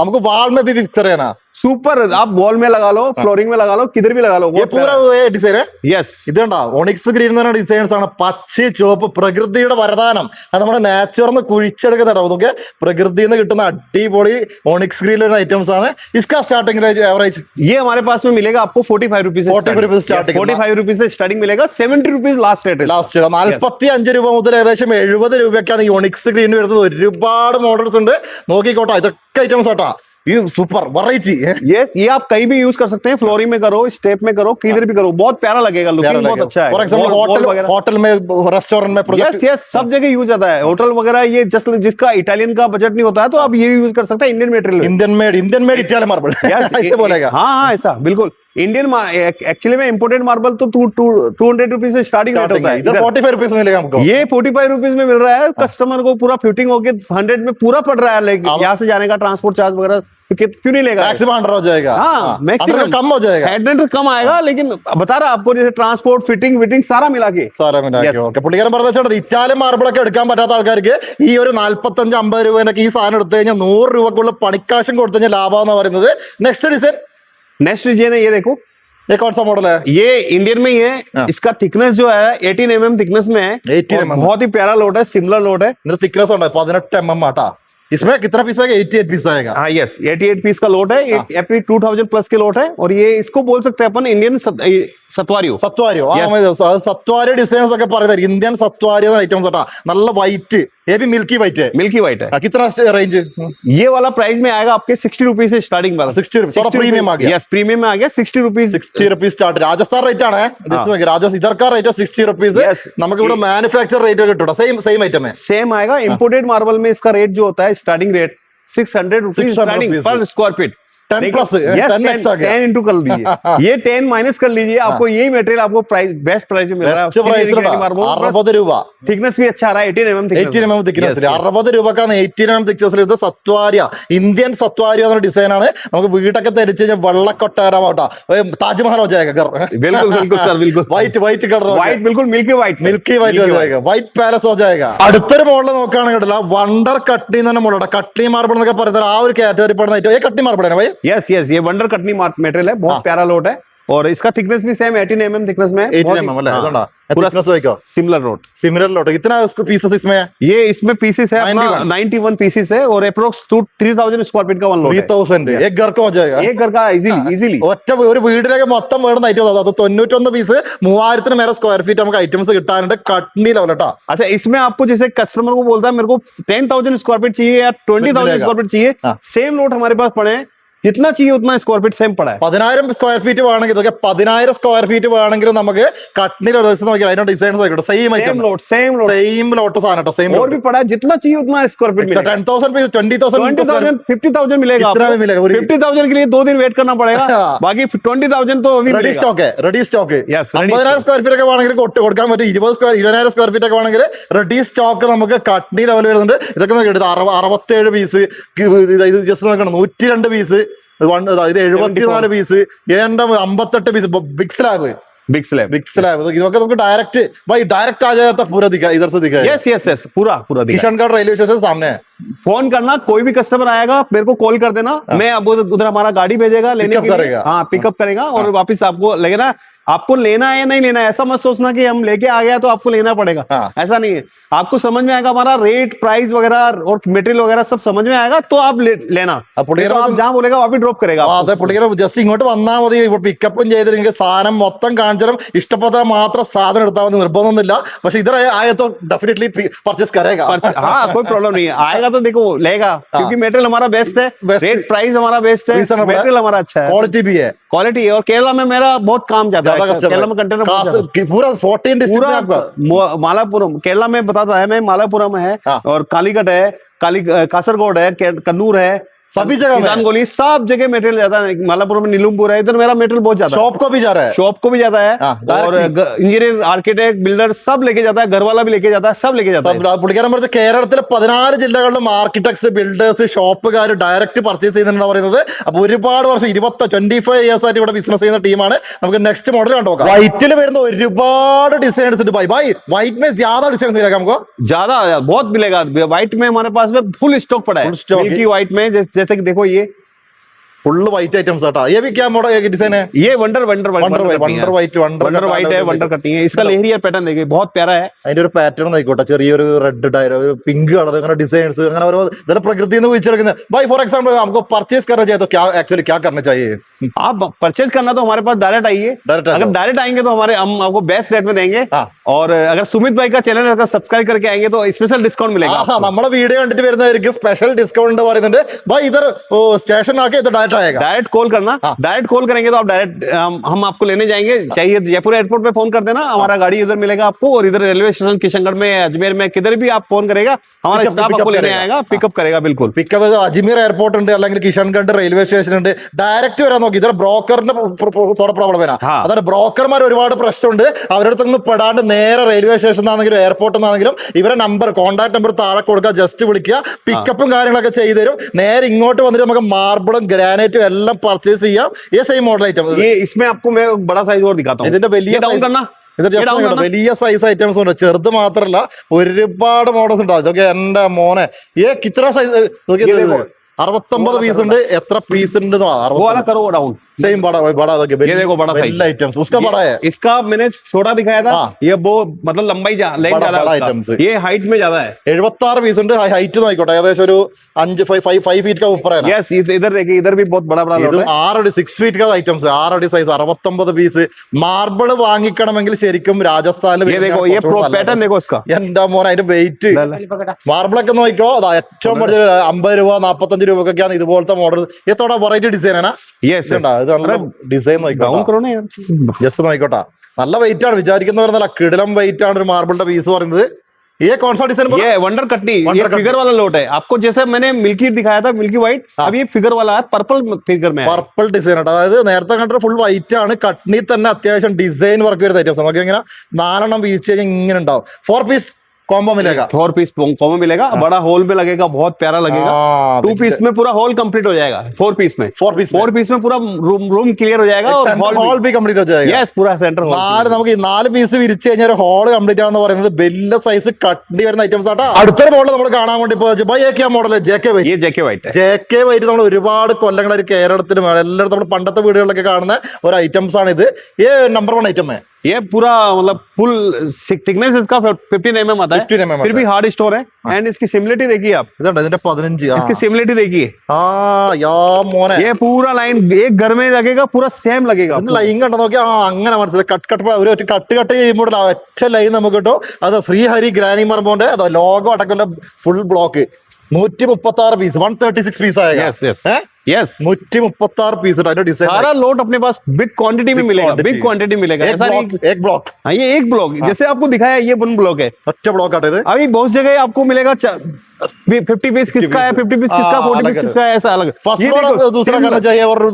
S2: हमको वाल में भी पिक्चर है ना
S1: सुपर आप वॉल में लगा लो फ्लोरिंग में लगा लो किधर भी लगा लो
S2: ये पूरा ഡിസൈൻ
S1: यस
S2: ഇതുണ്ട ഒണിക്സ് ഗ്രീൻ എന്ന് പറയുന്ന ഡിസൈൻസ് ആണ് പച്ച ചുവപ്പ് പ്രകൃതിയുടെ വരദാനം അത് നമ്മുടെ നാച്ചുറന്ന് കുഴിച്ചെടുക്കുന്നുണ്ടോ അതൊക്കെ പ്രകൃതിയിൽ നിന്ന് കിട്ടുന്ന അടിപൊളി ഒണിക്സ് ഗ്രീൻ വരുന്ന ഐറ്റംസ് ആണ് ഇസ്കാ സ്റ്റാർട്ടിംഗ് एवरेज
S1: ये हमारे पास में मिलेगा आपको forty five rupees
S2: 45 rupees starting.
S1: Forty five rupees से स्टार्टिंग मिलेगा seventy rupees last rate
S2: last നാല്പത്തി അഞ്ച് രൂപ മുതൽ ഏകദേശം എഴുപത് രൂപയൊക്കെയാണ് ഈ ഒണിക്സ് ഗ്രീൻ വരുന്നത് ഒരുപാട് മോഡൽസ് ഉണ്ട് നോക്കിക്കോട്ടെ ഇതൊക്കെ ഐറ്റംസ് ആട്ടാ ये सुपर वराइटी है।
S1: ये ये आप कहीं भी यूज़ कर सकते हैं फ्लोरिंग में करो स्टेप में करो किधर भी करो बहुत प्यारा लगेगा लुकिंग बहुत अच्छा है।
S2: फॉर
S1: एग्जांपल
S2: होटल होटल में रेस्टोरेंट में
S1: यस यस सब जगह यूज़ होता है। होटल वगैरह ये जस्ट जिसका इटालियन का बजट नहीं होता है तो आप ये यूज़ कर सकते हैं Indian material
S2: Indian made Indian made Italian marble ऐसे बोलेगा।
S1: हाँ हाँ ऐसा बिल्कुल। इंडियन एक्चुअली में इम्पोर्टेड मार्बल तो two two two hundred rupees से स्टार्टिंग रेट होता है
S2: इधर
S1: इधर।
S2: फोर्टी फाइव रुपीज मिलेगा हमको
S1: ये फोर्टी फाइव रुपीज में मिल रहा है कस्टमर को पूरा फिटिंग होके हंड्रेड में पूरा पड़ रहा है लेकिन
S2: अब-
S1: यहाँ से जाने का ट्रांसपोर्ट चार्ज वगैरह तो कि- क्यों नहीं लेगा
S2: मैक्सिमम हंड्रेड हो जाएगा
S1: हाँ, maximum।
S2: maximum कम हो जाएगा
S1: हेड कम आएगा लेकिन बता रहा आपको जैसे ट्रांसपोर्ट फिटिंग विटिंग सारा मिला के
S2: സാറേ
S1: Yes.
S2: ഓക്കെ പുള്ളിക്കാരൻ പറഞ്ഞ വെച്ചാൽ ഇറ്റാലിയൻ മാർബിളൊക്കെ എടുക്കാൻ പറ്റാത്ത ആൾക്കാർക്ക് ഈ ഒരു നാല്പത്തഞ്ച് അമ്പത് രൂപേനൊക്കെ ഈ സാധനം എടുത്തു കഴിഞ്ഞാൽ നൂറ് രൂപക്കുള്ള പണിക്കാശും കൊടുത്തു കഴിഞ്ഞാൽ ലാഭം എന്ന് പറയുന്നത് നെക്സ്റ്റ് ഡിസൈൻ
S1: नेक्स्ट लीजिए ना ये देखो।
S2: एक और सा मॉडल है
S1: ये इंडियन में ही है।
S2: हाँ।
S1: इसका थिकनेस जो है 18 एम एम थिकनेस में है।
S2: 18 mm।
S1: बहुत ही प्यारा लोट है सिमिलर लोट है।
S2: थिकनेस एम एम आटा। इसमें कितना पीस आएगा एट्टी एट पीस आएगा
S1: हाँ यस 88 पीस का लोट है
S2: हाँ।
S1: एपी 2000 प्लस के लोट है और ये इसको बोल सकते हैं अपन इंडियन सत्वारियो
S2: സത്വാരിയോ ആ
S1: Yes.
S2: മതി. സ- സത്വാരി ഡിസൈൻസ് ഒക്കെ പറയുന്നത് ഇന്ത്യൻ സത്വാരി ഐറ്റംസ് കേട്ടാ നല്ല white A B milky white
S1: milky white है
S2: कितना റേഞ്ച്
S1: ये वाला प्राइस में आएगा आपके सिक्सटी रुपीज से स्टार्टिंग वाला
S2: 60 रुपीस, थोड़ा premium आ गया।
S1: यस प्रीमियम में आ गया sixty rupees
S2: sixty rupees start Rajasthan rate ആണ് Just നോക്കി, രാജസ്ഥാൻ ഇതർക്കാ റേറ്റ് സിക്സ്റ്റി റുപ്പീസ്
S1: Yes.
S2: നമുക്ക് ഇവിടെ മാനുഫാക്ചർ റേറ്റ് കിട്ടും സെയിം സെയിം ഐറ്റം
S1: सेम आएगा इम्पोर्टेड मार्बल में इसका रेट जो होता है starting rate 600 rupees
S2: 600
S1: starting
S2: rupees
S1: per square feet.
S2: 10 plus, 10x आ गया।
S1: टेन इंटू कर लीजिए ये टेन माइनस कर लीजिए आपको यही मटेरियल आपको प्राइस बेस्ट प्राइस में मिल रहा
S2: ബെസ്റ്റ് പ്രൈസ് അറുപത് രൂപ
S1: थिकनेस भी अच्छा आ रहा है eighteen M
S2: eighteen M M thickness അറുപത് രൂപക്കാണ് എയ്റ്റീൻ എം തിക്നെസ്സിൽ ഇത് സത്വാരിയ ഇന്ത്യൻ സത്വാരിയ എന്ന ഡിസൈൻ ആണ് നമുക്ക് വീട്ടൊക്കെ ധരിച്ച് കഴിഞ്ഞാൽ വെള്ളക്കൊട്ടാരാവട്ടോ താജ്മഹൽ വജായേഗ
S1: बिल्कुल बिल्कुल सर बिल्कुल
S2: വൈറ്റ് വൈറ്റ് കളർ
S1: व्हाइट बिल्कुल मिल्की व्हाइट
S2: മിൽക്കി വൈറ്റ് हो जाएगा വൈറ്റ് പാലസ് हो जाएगा അടുത്തൊരു മോഡൽ നോക്കുകയാണെങ്കിൽ വണ്ടർ കട്ട്നി എന്ന് തന്നെ മോഡൽ കട്ട്നി മാർബിൾ എന്നൊക്കെ പറയുന്നത് ആ ഒരു കാറ്റഗറി പെടുന്ന ഐറ്റം ഏ കട്ട്നി മാർബിൾ ആണ് ഭയ
S1: यस यस ये वंडर कटनी मार्क मेटेरियल है बहुत
S2: हाँ।
S1: प्यारा लोट है। और इसका थिकनेस भी सेम 18 एटीन mm थिकनेस में
S2: 18
S1: mm
S2: मतलब
S1: है पूरा सिमिलर नोट
S2: सिमिलर नोट कितना उसको पीसेस इसमें?
S1: है ये इसमें पीसेस है
S2: 91
S1: पीसेस है और अप्रोक्स 3000 स्क्वायर फीट का वन लोट थाउज़ेंड
S2: एक घर का हो जाएगा।
S1: एक घर का इजीली इजीली हाँ।
S2: ഒറ്റ ഒരു വീടിനൊക്കെ മൊത്തം വേണം ഐറ്റംസ് അത് 91 फीट हमको ഐറ്റംസ് കിട്ടാനുണ്ട്. കട്നി ലെവൽ ട്ടാ.
S1: अच्छा इसमें आपको जैसे कस्टमर को बोलता है मेरे को 10000 स्क्वायर फीट चाहिए या
S2: 20000
S1: स्क्वायर फीट चाहिए
S2: हाँ।
S1: सेम नोट हमारे पास पड़े हैं। जितना चाहिए उतना स्क्वायर फीट सेम पड़ा है
S2: പതിനായിരം സ്ക്വയർ ഫീറ്റ് വേണമെങ്കിൽ ഇതൊക്കെ പതിനായിരം സ്ക്വയർ ഫീറ്റ് വേണമെങ്കിലും നമുക്ക് കട്ട്നി ദിവസം നോക്കിയാൽ അതിന്റെ ഡിസൈൻസ് നോക്കിയിട്ട് same item
S1: same lot same lot
S2: same lot സാധനം കേട്ടോ സെയിം
S1: और भी पड़ा है जितना चाहिए उतना स्क्वायर फीट मिलेगा
S2: ten thousand piece twenty
S1: twenty
S2: thousand
S1: thousand fifty thousand मिलेगा
S2: इतना भी मिलेगा, और-
S1: फिफ्टी थाउजेंड के लिए दो दिन वेट करना पड़ेगा
S2: हाँ।
S1: बाकी ट्वेंटी थाउजेंड तो अभी
S2: റെഡി
S1: मिलेगा
S2: stock ready stock
S1: Yes, ready
S2: അമ്പതിനായിരം
S1: stock.
S2: സ്ക്വയർ ഫീറ്റ് ഒക്കെ വേണമെങ്കിൽ കൊട്ട് കൊടുക്കാൻ പറ്റും ഇരുപത് സ്ക്വയർ ഇരുപതിനായിരം സ്ക്വയർ ഫീറ്റ് ഒക്കെ വേണമെങ്കിൽ റെഡി സ്റ്റോക്ക് നമുക്ക് കട്ട്നി ലെവൽ വരുന്നുണ്ട് ഇതൊക്കെ നോക്കി എടുത്ത് അറുപ അറുപത്തേഴ് പീസ് ഇത് ജസ്റ്റ് നോക്കണം നൂറ്റി രണ്ട് പീസ് ഇത് എഴുപത്തിനാല് പീസ് ഏണ്ട അമ്പത്തെട്ട് piece big slab
S1: big slab
S2: big slab ഇതൊക്കെ നമുക്ക് ഡയറക്റ്റ് भाई डायरेक्ट आ जाता पूरा दिखा इधर से दिखा
S1: यस यस यस पूरा पूरा दिखा
S2: किशनगढ़ रेलवे स्टेशन सामने है
S1: फोन करना कोई भी कस्टमर आएगा मेरे को कॉल कर देना मैं अब उधर उधर हमारा गाड़ी भेजेगा लेने
S2: Pick up
S1: के लिए
S2: करेगा।
S1: हाँ पिकअप करेगा और वापस आपको लगेगा आपको लेना है नहीं लेना है ऐसा मत सोचना कि हम लेके आ गया तो आपको लेना पड़ेगा।
S2: हाँ।
S1: ऐसा नहीं है। आपको समझ में आएगा हमारा रेट प्राइस वगैरह और मटेरियल वगैरह सब समझ में आएगा तो आप ले, लेना। तो आप जहाँ बोलेगा वहाँ भी ड्रॉप करेगा जस्ट
S2: അതെ പുള്ളിക്കാരൻ ജസ്റ്റ് ഇങ്ങോട്ട് വന്നാൽ മതി പിക്കപ്പും ചെയ്ത് നിങ്ങൾക്ക് സാധനം മൊത്തം കാണിച്ചാലും ഇഷ്ടപ്പെട്ട മാത്രം तो डेफिनेटली परचेस
S1: करेगा हाँ कोई प्रॉब्लम नहीं है आएगा तो देखो लेगा क्योंकि मेटेरियल हमारा बेस्ट है रेट प्राइस हमारा बेस्ट है
S2: Reasonable.
S1: हमारा अच्छा है
S2: क्वालिटी भी है
S1: क्वालिटी है और केरला में मेरा बहुत काम जाता है। केरला में कंटेनर
S2: पूरा फोर्टीन डिस्ट्रिक्ट आपका।
S1: मालापुरम केरला में बताता है मैं मालापुरम है
S2: हाँ।
S1: और कालीगढ़ है काली कासरगोड है कन्नूर है
S2: सभी जगह में
S1: गोली सब जगह मटेरियल जाता है मालापुरम में नीलमपुर है इधर मेरा मटेरियल बहुत ज्यादा है
S2: शॉप को भी जा रहा है
S1: शॉप को भी जाता है
S2: हाँ,
S1: और
S2: directly।
S1: इंजीनियर आर्किटेक्ट बिल्डर सब लेके जाता है घर वाला भी लेके जाता है सब लेके जाता है
S2: സബ് പുള്ളിക്കാരൻ പറഞ്ഞ കേരളത്തിലെ പതിനാല് ജില്ലകളിലും ആർക്കിടെക്ട്സ് ബിൽഡേഴ്സ് ഷോപ്പുകാർ ഡയറക്റ്റ് പർച്ചേസ് ചെയ്യുന്നുണ്ടെന്ന് പറയുന്നത് അപ്പൊ ഒരുപാട് വർഷം ഇരുപത്തി ട്വന്റി ഫൈവ് ഇയേഴ്സ് ആയിട്ട് ഇവിടെ ബിസിനസ് ചെയ്യുന്ന ടീമാണ് നമുക്ക് നെക്സ്റ്റ് മോഡൽ കണ്ടോക്കാം വൈറ്റിൽ വരുന്ന ഒരുപാട് ഡിസൈൻസ് ഉണ്ട് ബൈ ബൈ വൈറ്റ് में ज्यादा डिजाइन मिलेगा हमको
S1: ज्यादा बहुत मिलेगा व्हाइट में हमारे पास में फुल स्टॉक पड़ा है
S2: Full stock
S1: मिल्की व्हाइट में जैसे जैसे कि देखो ये
S2: फुल व्हाइट आइटम्स आटा ये भी क्या मॉडल डिजाइन है
S1: ये wonder wonder
S2: wonder wonder white
S1: wonder white है वंडर कटिंग है इसका लेहरियर पैटर्न देखिए बहुत प्यारा है
S2: അതിന്റെ ഒരു പാറ്റേൺ നോക്കിക്കോട്ടെ ചെറിയൊരു റെഡ് ഡയർ ഒരു പിങ്ക് കളർ അങ്ങനെ ഡിസൈൻസ് അങ്ങനെ ഓരോ ഇതെല്ലാം പ്രകൃതി എന്ന് വിളിച്ചെടുക്കുന്നത് ബൈ ഫോർ एग्जांपल हमको परचेज करना चाहिए तो क्या एक्चुअली क्या करना चाहिए हम्म।
S1: आप परचेज करना तो हमारे पास डायरेक्ट आइए। अगर डायरेक्ट आएँगे तो हमारे हम आपको बेस्ट रेट में देंगे। और अगर सुमित भाई का चैनल अगर सब्सक्राइब करके आएँगे तो स्पेशल डिस्काउंट मिलेगा
S2: हमारा വീഡിയോ കണ്ടിട്ട് വരുന്നവർക്ക് भाई इधर स्टेशन आके इधर डायरेक्ट आएगा।
S1: डायरेक्ट कॉल करना। डायरेक्ट कॉल करेंगे तो आप डायरेक्ट हम आपको लेने जाएँगे। चाहिए तो जयपुर एयरपोर्ट पे फ़ोन कर देना। हमारा गाड़ी इधर मिलेगा आपको और इधर रेलवे स्टेशन किशनगढ़ में अजमेर में किधर भी आप फ़ोन करेगा हमारा स्टाफ आपको लेने आएगा पिकअप करेगा बिल्कुल।
S2: पिकअप अजमेर एयरपोर्ट अलग किशनगढ़ रेलवे स्टेशन डायरेक्ट ഉണ്ട്. നോക്കി. ഇതൊരു ബ്രോക്കറിന്റെ തോടെ പ്രോബ്ലം വരാം അതായത് ബ്രോക്കർമാർ ഒരുപാട് പ്രശ്നമുണ്ട്. അവരുടെ അടുത്ത് നിന്ന് പെടാണ്ട് നേരെ റെയിൽവേ സ്റ്റേഷൻ ആണെങ്കിലും എയർപോർട്ടിൽ നിന്നാണെങ്കിലും ഇവരെ നമ്പർ കോൺടാക്ട് നമ്പർ താഴെ കൊടുക്കുക ജസ്റ്റ് വിളിക്കുക പിക്കപ്പും കാര്യങ്ങളൊക്കെ ചെയ്തു തരും. നേരെ ഇങ്ങോട്ട് വന്നിട്ട് നമുക്ക് മാർബിളും ഗ്രാനൈറ്റും എല്ലാം പർച്ചേസ് ചെയ്യാം. ഈ സെയിം മോഡൽ ഐറ്റം ഇതിന്റെ വലിയ വലിയ സൈസ് ഐറ്റംസ് ഉണ്ട്. ചെറുത് മാത്രമല്ല ഒരുപാട് മോഡൽസ് ഉണ്ടാവും ഇതൊക്കെ എന്റെ മോനെ. ഏ കിത്ര സൈസ്
S1: നോക്കി
S2: അറുപത്തൊമ്പത് പീസ് ഉണ്ട്. എത്ര പീസ് ഉണ്ട്
S1: वो वाला करो डाउन
S2: സെയിം बड़ा बड़ा
S1: ये देखो बड़ा size।
S2: आइटम्स उसका बड़ा है
S1: इसका मैंने छोटा दिखाया था
S2: हाँ।
S1: ये वो मतलब लंबाई जा लेंथ
S2: बड़ा-
S1: ज्यादा
S2: बड़ा
S1: है
S2: items।
S1: उसका। ये हाइट में ज्यादा है
S2: എഴുപത്തി ആറ് പീസ് ഉണ്ട് ഹൈറ്റ് നോക്കിക്കോട്ടെ ഏകദേശം ഒരു അഞ്ച് five five five feet ഉപ്പറാണ്
S1: yes इधर देखिए इधर भी बहुत बड़ा बड़ा
S2: ഇത്
S1: लोट है
S2: ആറടി സിക്സ് ഫീറ്റ് ഐറ്റംസ് ആറടി സൈസ് അറുപത്തൊമ്പത് പീസ് മാർബിൾ വാങ്ങിക്കണമെങ്കിൽ ശരിക്കും രാജസ്ഥാനിൽ
S1: ये देखो ये पैटर्न देखो इसका
S2: എന്റെ മോനെ അതിന്റെ വെയിറ്റ് മാർബിളൊക്കെ നോക്കിക്കോ അതാ ഏറ്റവും പഠിച്ച അമ്പത് രൂപ നാപ്പത്തഞ്ച് രൂപക്കൊക്കെയാണ് ഇതുപോലത്തെ മോഡൽ ഇതോടെ വെറൈറ്റി ഡിസൈൻ ആണ്
S1: यस
S2: ഇത് നല്ല ഡിസൈൻ
S1: डाउन
S2: നോക്കിക്കോ
S1: करो ना यार
S2: ജസ്റ്റ് നോക്കിക്കോട്ടെ നല്ല വെയിറ്റ് ആണ് വിചാരിക്കുന്നവർ നല്ല കിടിലം വെയിറ്റ് ആണ് ഒരു മാർബിളിന്റെ പീസ് പറയുന്നത് ഈ കോൺസോ ഡിസൈൻ
S1: ये वंडर कट्टी
S2: Wonder
S1: ये
S2: कट्टी।
S1: फिगर वाला लोट है आपको जैसे मैंने मिल्की दिखाया था मिल्की व्हाइट
S2: हाँ।
S1: अब ये फिगर वाला है पर्पल फिगर में है
S2: പർപ്പിൾ ഡിസൈൻ ആട്ടോ അതായത് നേരത്തെ കണ്ടത് ഫുൾ വൈറ്റ് ആണ് കട്ട്നി തന്നെ അത്യാവശ്യം ഡിസൈൻ വർക്ക് വരുന്ന ഐറ്റംസ് നമുക്ക് ഇങ്ങനെ നാലെണ്ണം വീച്ച് കഴിഞ്ഞാൽ ഇങ്ങനെ ഉണ്ടാവും ഫോർ പീസ് कॉम्बो मिलेगा।
S1: फोर पीस कॉम्बो मिलेगा। बड़ा होल में लगेगा बहुत प्यारा लगेगा। टू पीस में पूरा हॉल कंप्लीट हो जाएगा फोर पीस में।
S2: फोर पीस
S1: फोर पीस में पूरा रूम रूम क्लियर हो जाएगा और
S2: ഹോൾ ബി കംപ്ലീറ്റ് ചെയ്യാം
S1: യെസ് പൂരാ സെന്റർ
S2: ഹോൾ
S1: നാല്
S2: നമുക്ക് നാല് पीस വിരിച്ചു കഴിഞ്ഞാൽ ഒരു ഹോൾ കംപ്ലീറ്റ് ആവുന്ന പറയുന്നത് വലിയ സൈസ് കട്ടി വരുന്ന ഐറ്റംസ് ആട്ടോ. അടുത്തൊരു മോഡൽ നമ്മൾ കാണാൻ വേണ്ടി പോകുന്നത് model J K
S1: white J K white
S2: J K white നമ്മൾ ഒരുപാട് കൊല്ലങ്ങളായിട്ട് കേരളത്തിലും എല്ലായിടത്തും നമ്മൾ പണ്ടത്തെ വീടുകളിലൊക്കെ കാണുന്ന ഒരു ഐറ്റംസ് ആണ് ഇത് ഈ നമ്പർ വൺ ഐറ്റമേ
S1: ये पूरा मतलब फुल थिकनेस इसका 15 एमएम आता है
S2: ഫിഫ്റ്റീൻ എം എം
S1: फिर भी हार्ड स्टोर है एंड इसकी सिमिलिटी देखिए आप
S2: ഇതുണ്ട് ഇതിന്റെ പതിനഞ്ച് ആ.
S1: इसकी सिमिलिटी देखिए
S2: ആ യാ മോനെ
S1: ये पूरा लाइन एक घर में लगेगा पूरा सेम लगेगा आपको।
S2: ലൈൻ കണ്ടോ നോക്കി ആ അങ്ങനെ മനസ്സിലായി കട്ട് കട്ട് ഒരു ഒറ്റ കട്ട് കട്ട് ചെയ്യുമ്പോൾ ആ ഒറ്റ ലൈൻ നമുക്ക് കിട്ടും അത് ശ്രീഹരി ഗ്രാനി മർമോന്റെ അതോ ലോഗോ അടക്കമുള്ള ഫുൾ ബ്ലോക്ക് നൂറ്റി മുപ്പത്തി ആറ് piece one thirty six piece ആയ
S1: यस मुट्ठी
S2: में पत्ता और पीस रहा है
S1: सारा लोट अपने पास बिग क्वांटिटी में मिलेगा बिग क्वांटिटी मिलेगा। ऐसा नहीं
S2: एक ब्लॉक
S1: हाँ ये एक ब्लॉक हाँ। जैसे आपको दिखाया ये वन ब्लॉक है।
S2: अच्छा ब्लॉक काटे थे।
S1: अभी बहुत जगह आपको मिलेगा फिफ्टी पीस किसका है? फिफ्टी पीस किसका?
S2: हाँ,
S1: फोर्टी पीस किसका है? ऐसा अलग हाँ।
S2: दूसरा करना चाहिए और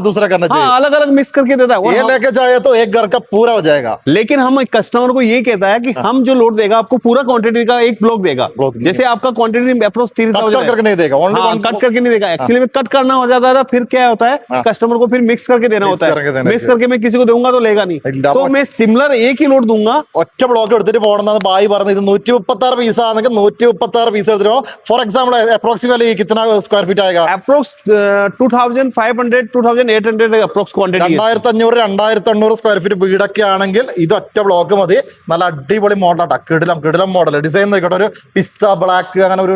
S2: दूसरा करना चाहिए।
S1: अलग अलग मिक्स करके देता है।
S2: ये लेके जाए तो एक घर का पूरा हो जाएगा।
S1: लेकिन हम कस्टमर को ये कहता है कि हम जो लोड देगा आपको पूरा क्वांटिटी का एक ब्लॉक देगा। जैसे आपका क्वांटिटी अप्रोच तीन
S2: करके नहीं देगा।
S1: कट करके नहीं देगा। जाएगा एक्चुअली में कट करना हो जाता था फिर क्या होता है? कस्टमर को फिर मिक्स करके देना होता है। मिक्स करके मैं किसी को दूंगा तो लेगा नहीं। तो मैं सिमिलर एक ही लोड दूंगा।
S2: ഒറ്റ ബ്ലോക്ക് എടുത്തിട്ട് പോകണമെന്ന് ബായി പറഞ്ഞു ഇത് നൂറ്റി മുപ്പത്തി ആറ് പീസ് ആണെങ്കിൽ നൂറ്റി മുപ്പത്തി ആറ് പീസ് എടുത്തിട്ടോ ഫോർ എക്സാമ്പിൾ അപ്രോക്സിമേറ്റ്ലി कितना square feet
S1: ആയേगा approx 2500 2800
S2: approx quantity 2500 2800 square feet വീടൊക്കെ ആണെങ്കിൽ ഇത് ഒറ്റ ബ്ലോക്ക് മതി. നല്ല അടിപൊളി മോഡലാട്ടാ കിടിലം കിടിലം മോഡൽ ഡിസൈൻ നോക്കട്ടെ ഒരു പിസ്ത ബ്ലാക്ക് അങ്ങനെ ഒരു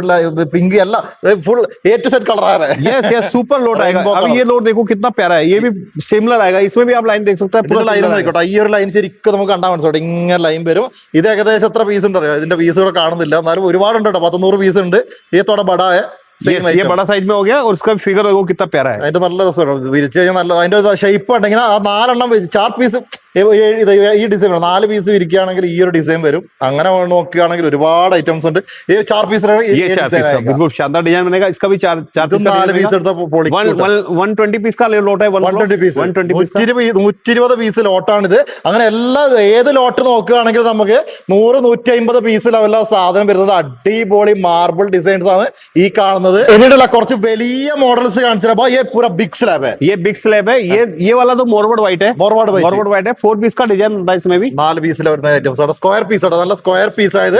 S2: പിങ്ക് എല്ലാം full A to set colour आ रहा है
S1: यस यस सुपर लोट आएगा।
S2: अब
S1: ये लोड देखो कितना प्यारा है। ये भी सिमिलर आएगा। इसमें भी आप लाइन देख ലൈൻ
S2: ടെക്സ്
S1: എത്ര
S2: ലൈൻ ആയിക്കോട്ടെ ഈ ഒരു ലൈൻ ശരിക്കും നമുക്ക് കണ്ടാൽ മനസ്സിലോട്ടെ ഇങ്ങനെ ലൈൻ വരും. ഇത് ഏകദേശം എത്ര പീസ് ഉണ്ട് അറിയാം. ഇതിന്റെ പീസ് ഇവിടെ കാണുന്നില്ല. എന്നാലും ഒരുപാടുണ്ട് കേട്ടോ. പത്തുനൂറ് പീസ് ഉണ്ട്. ഈ തോടെ ബടായ
S1: ये बड़ा साइज में हो गया और उसका फिगर देखो कितना प्यारा है
S2: അതിന്റെ നല്ല രസമാണ്. വിരിച്ചു കഴിഞ്ഞാൽ നല്ല അതിന്റെ ഷേപ്പ് ഉണ്ടെങ്കിൽ ആ നാലെണ്ണം വെച്ച് ചാർട്ട് പീസ് ഇത് ഈ ഡിസൈൻ വരും നാല് പീസ് വിരിക്കുകയാണെങ്കിൽ ഈ ഒരു ഡിസൈൻ വരും അങ്ങനെ നോക്കുകയാണെങ്കിൽ ഒരുപാട് ഐറ്റംസ് ഉണ്ട് ഈ ചാർ പീസ്
S1: ये चार पीस का बिल्कुल शानदार डिजाइन बनेगा इसका भी चार चार
S2: ഇത് നാല് പീസ് എടുത്ത
S1: one one one twenty piece का लोट है
S2: one twenty piece
S1: one twenty piece
S2: നൂറ്റി ഇരുപത് പീസ് ലോട്ടാണിത് അങ്ങനെ എല്ലാ ഏത് ലോട്ട് നോക്കുകയാണെങ്കിൽ നമുക്ക് നൂറ് നൂറ്റി അമ്പത് പീസ് ലെവലുള്ള സാധനം വരുന്നത് അടിപൊളി മാർബിൾ ഡിസൈൻസ് ആണ് ഈ കാണുന്നത് എന്നിട്ടുള്ള കുറച്ച് വലിയ മോഡൽസ് കാണിച്ചപ്പോ ഈ പൂര ബിഗ് സ്ലാബ്
S1: ये बिग स्लैब है ये ये वाला तो मोरवर्ड व्हाइट है
S2: മോർവാട്
S1: मोरवर्ड व्हाइट है ഫോർ പീസ് കാർഡ് ഡിസൈൻ എന്താ इसमें भी
S2: നാല് പീസിലെ വരുന്ന ഐറ്റംസ് ആണ്. സ്ക്വയർ പീസ് ആണ്. നല്ല സ്ക്വയർ പീസ് ആയത്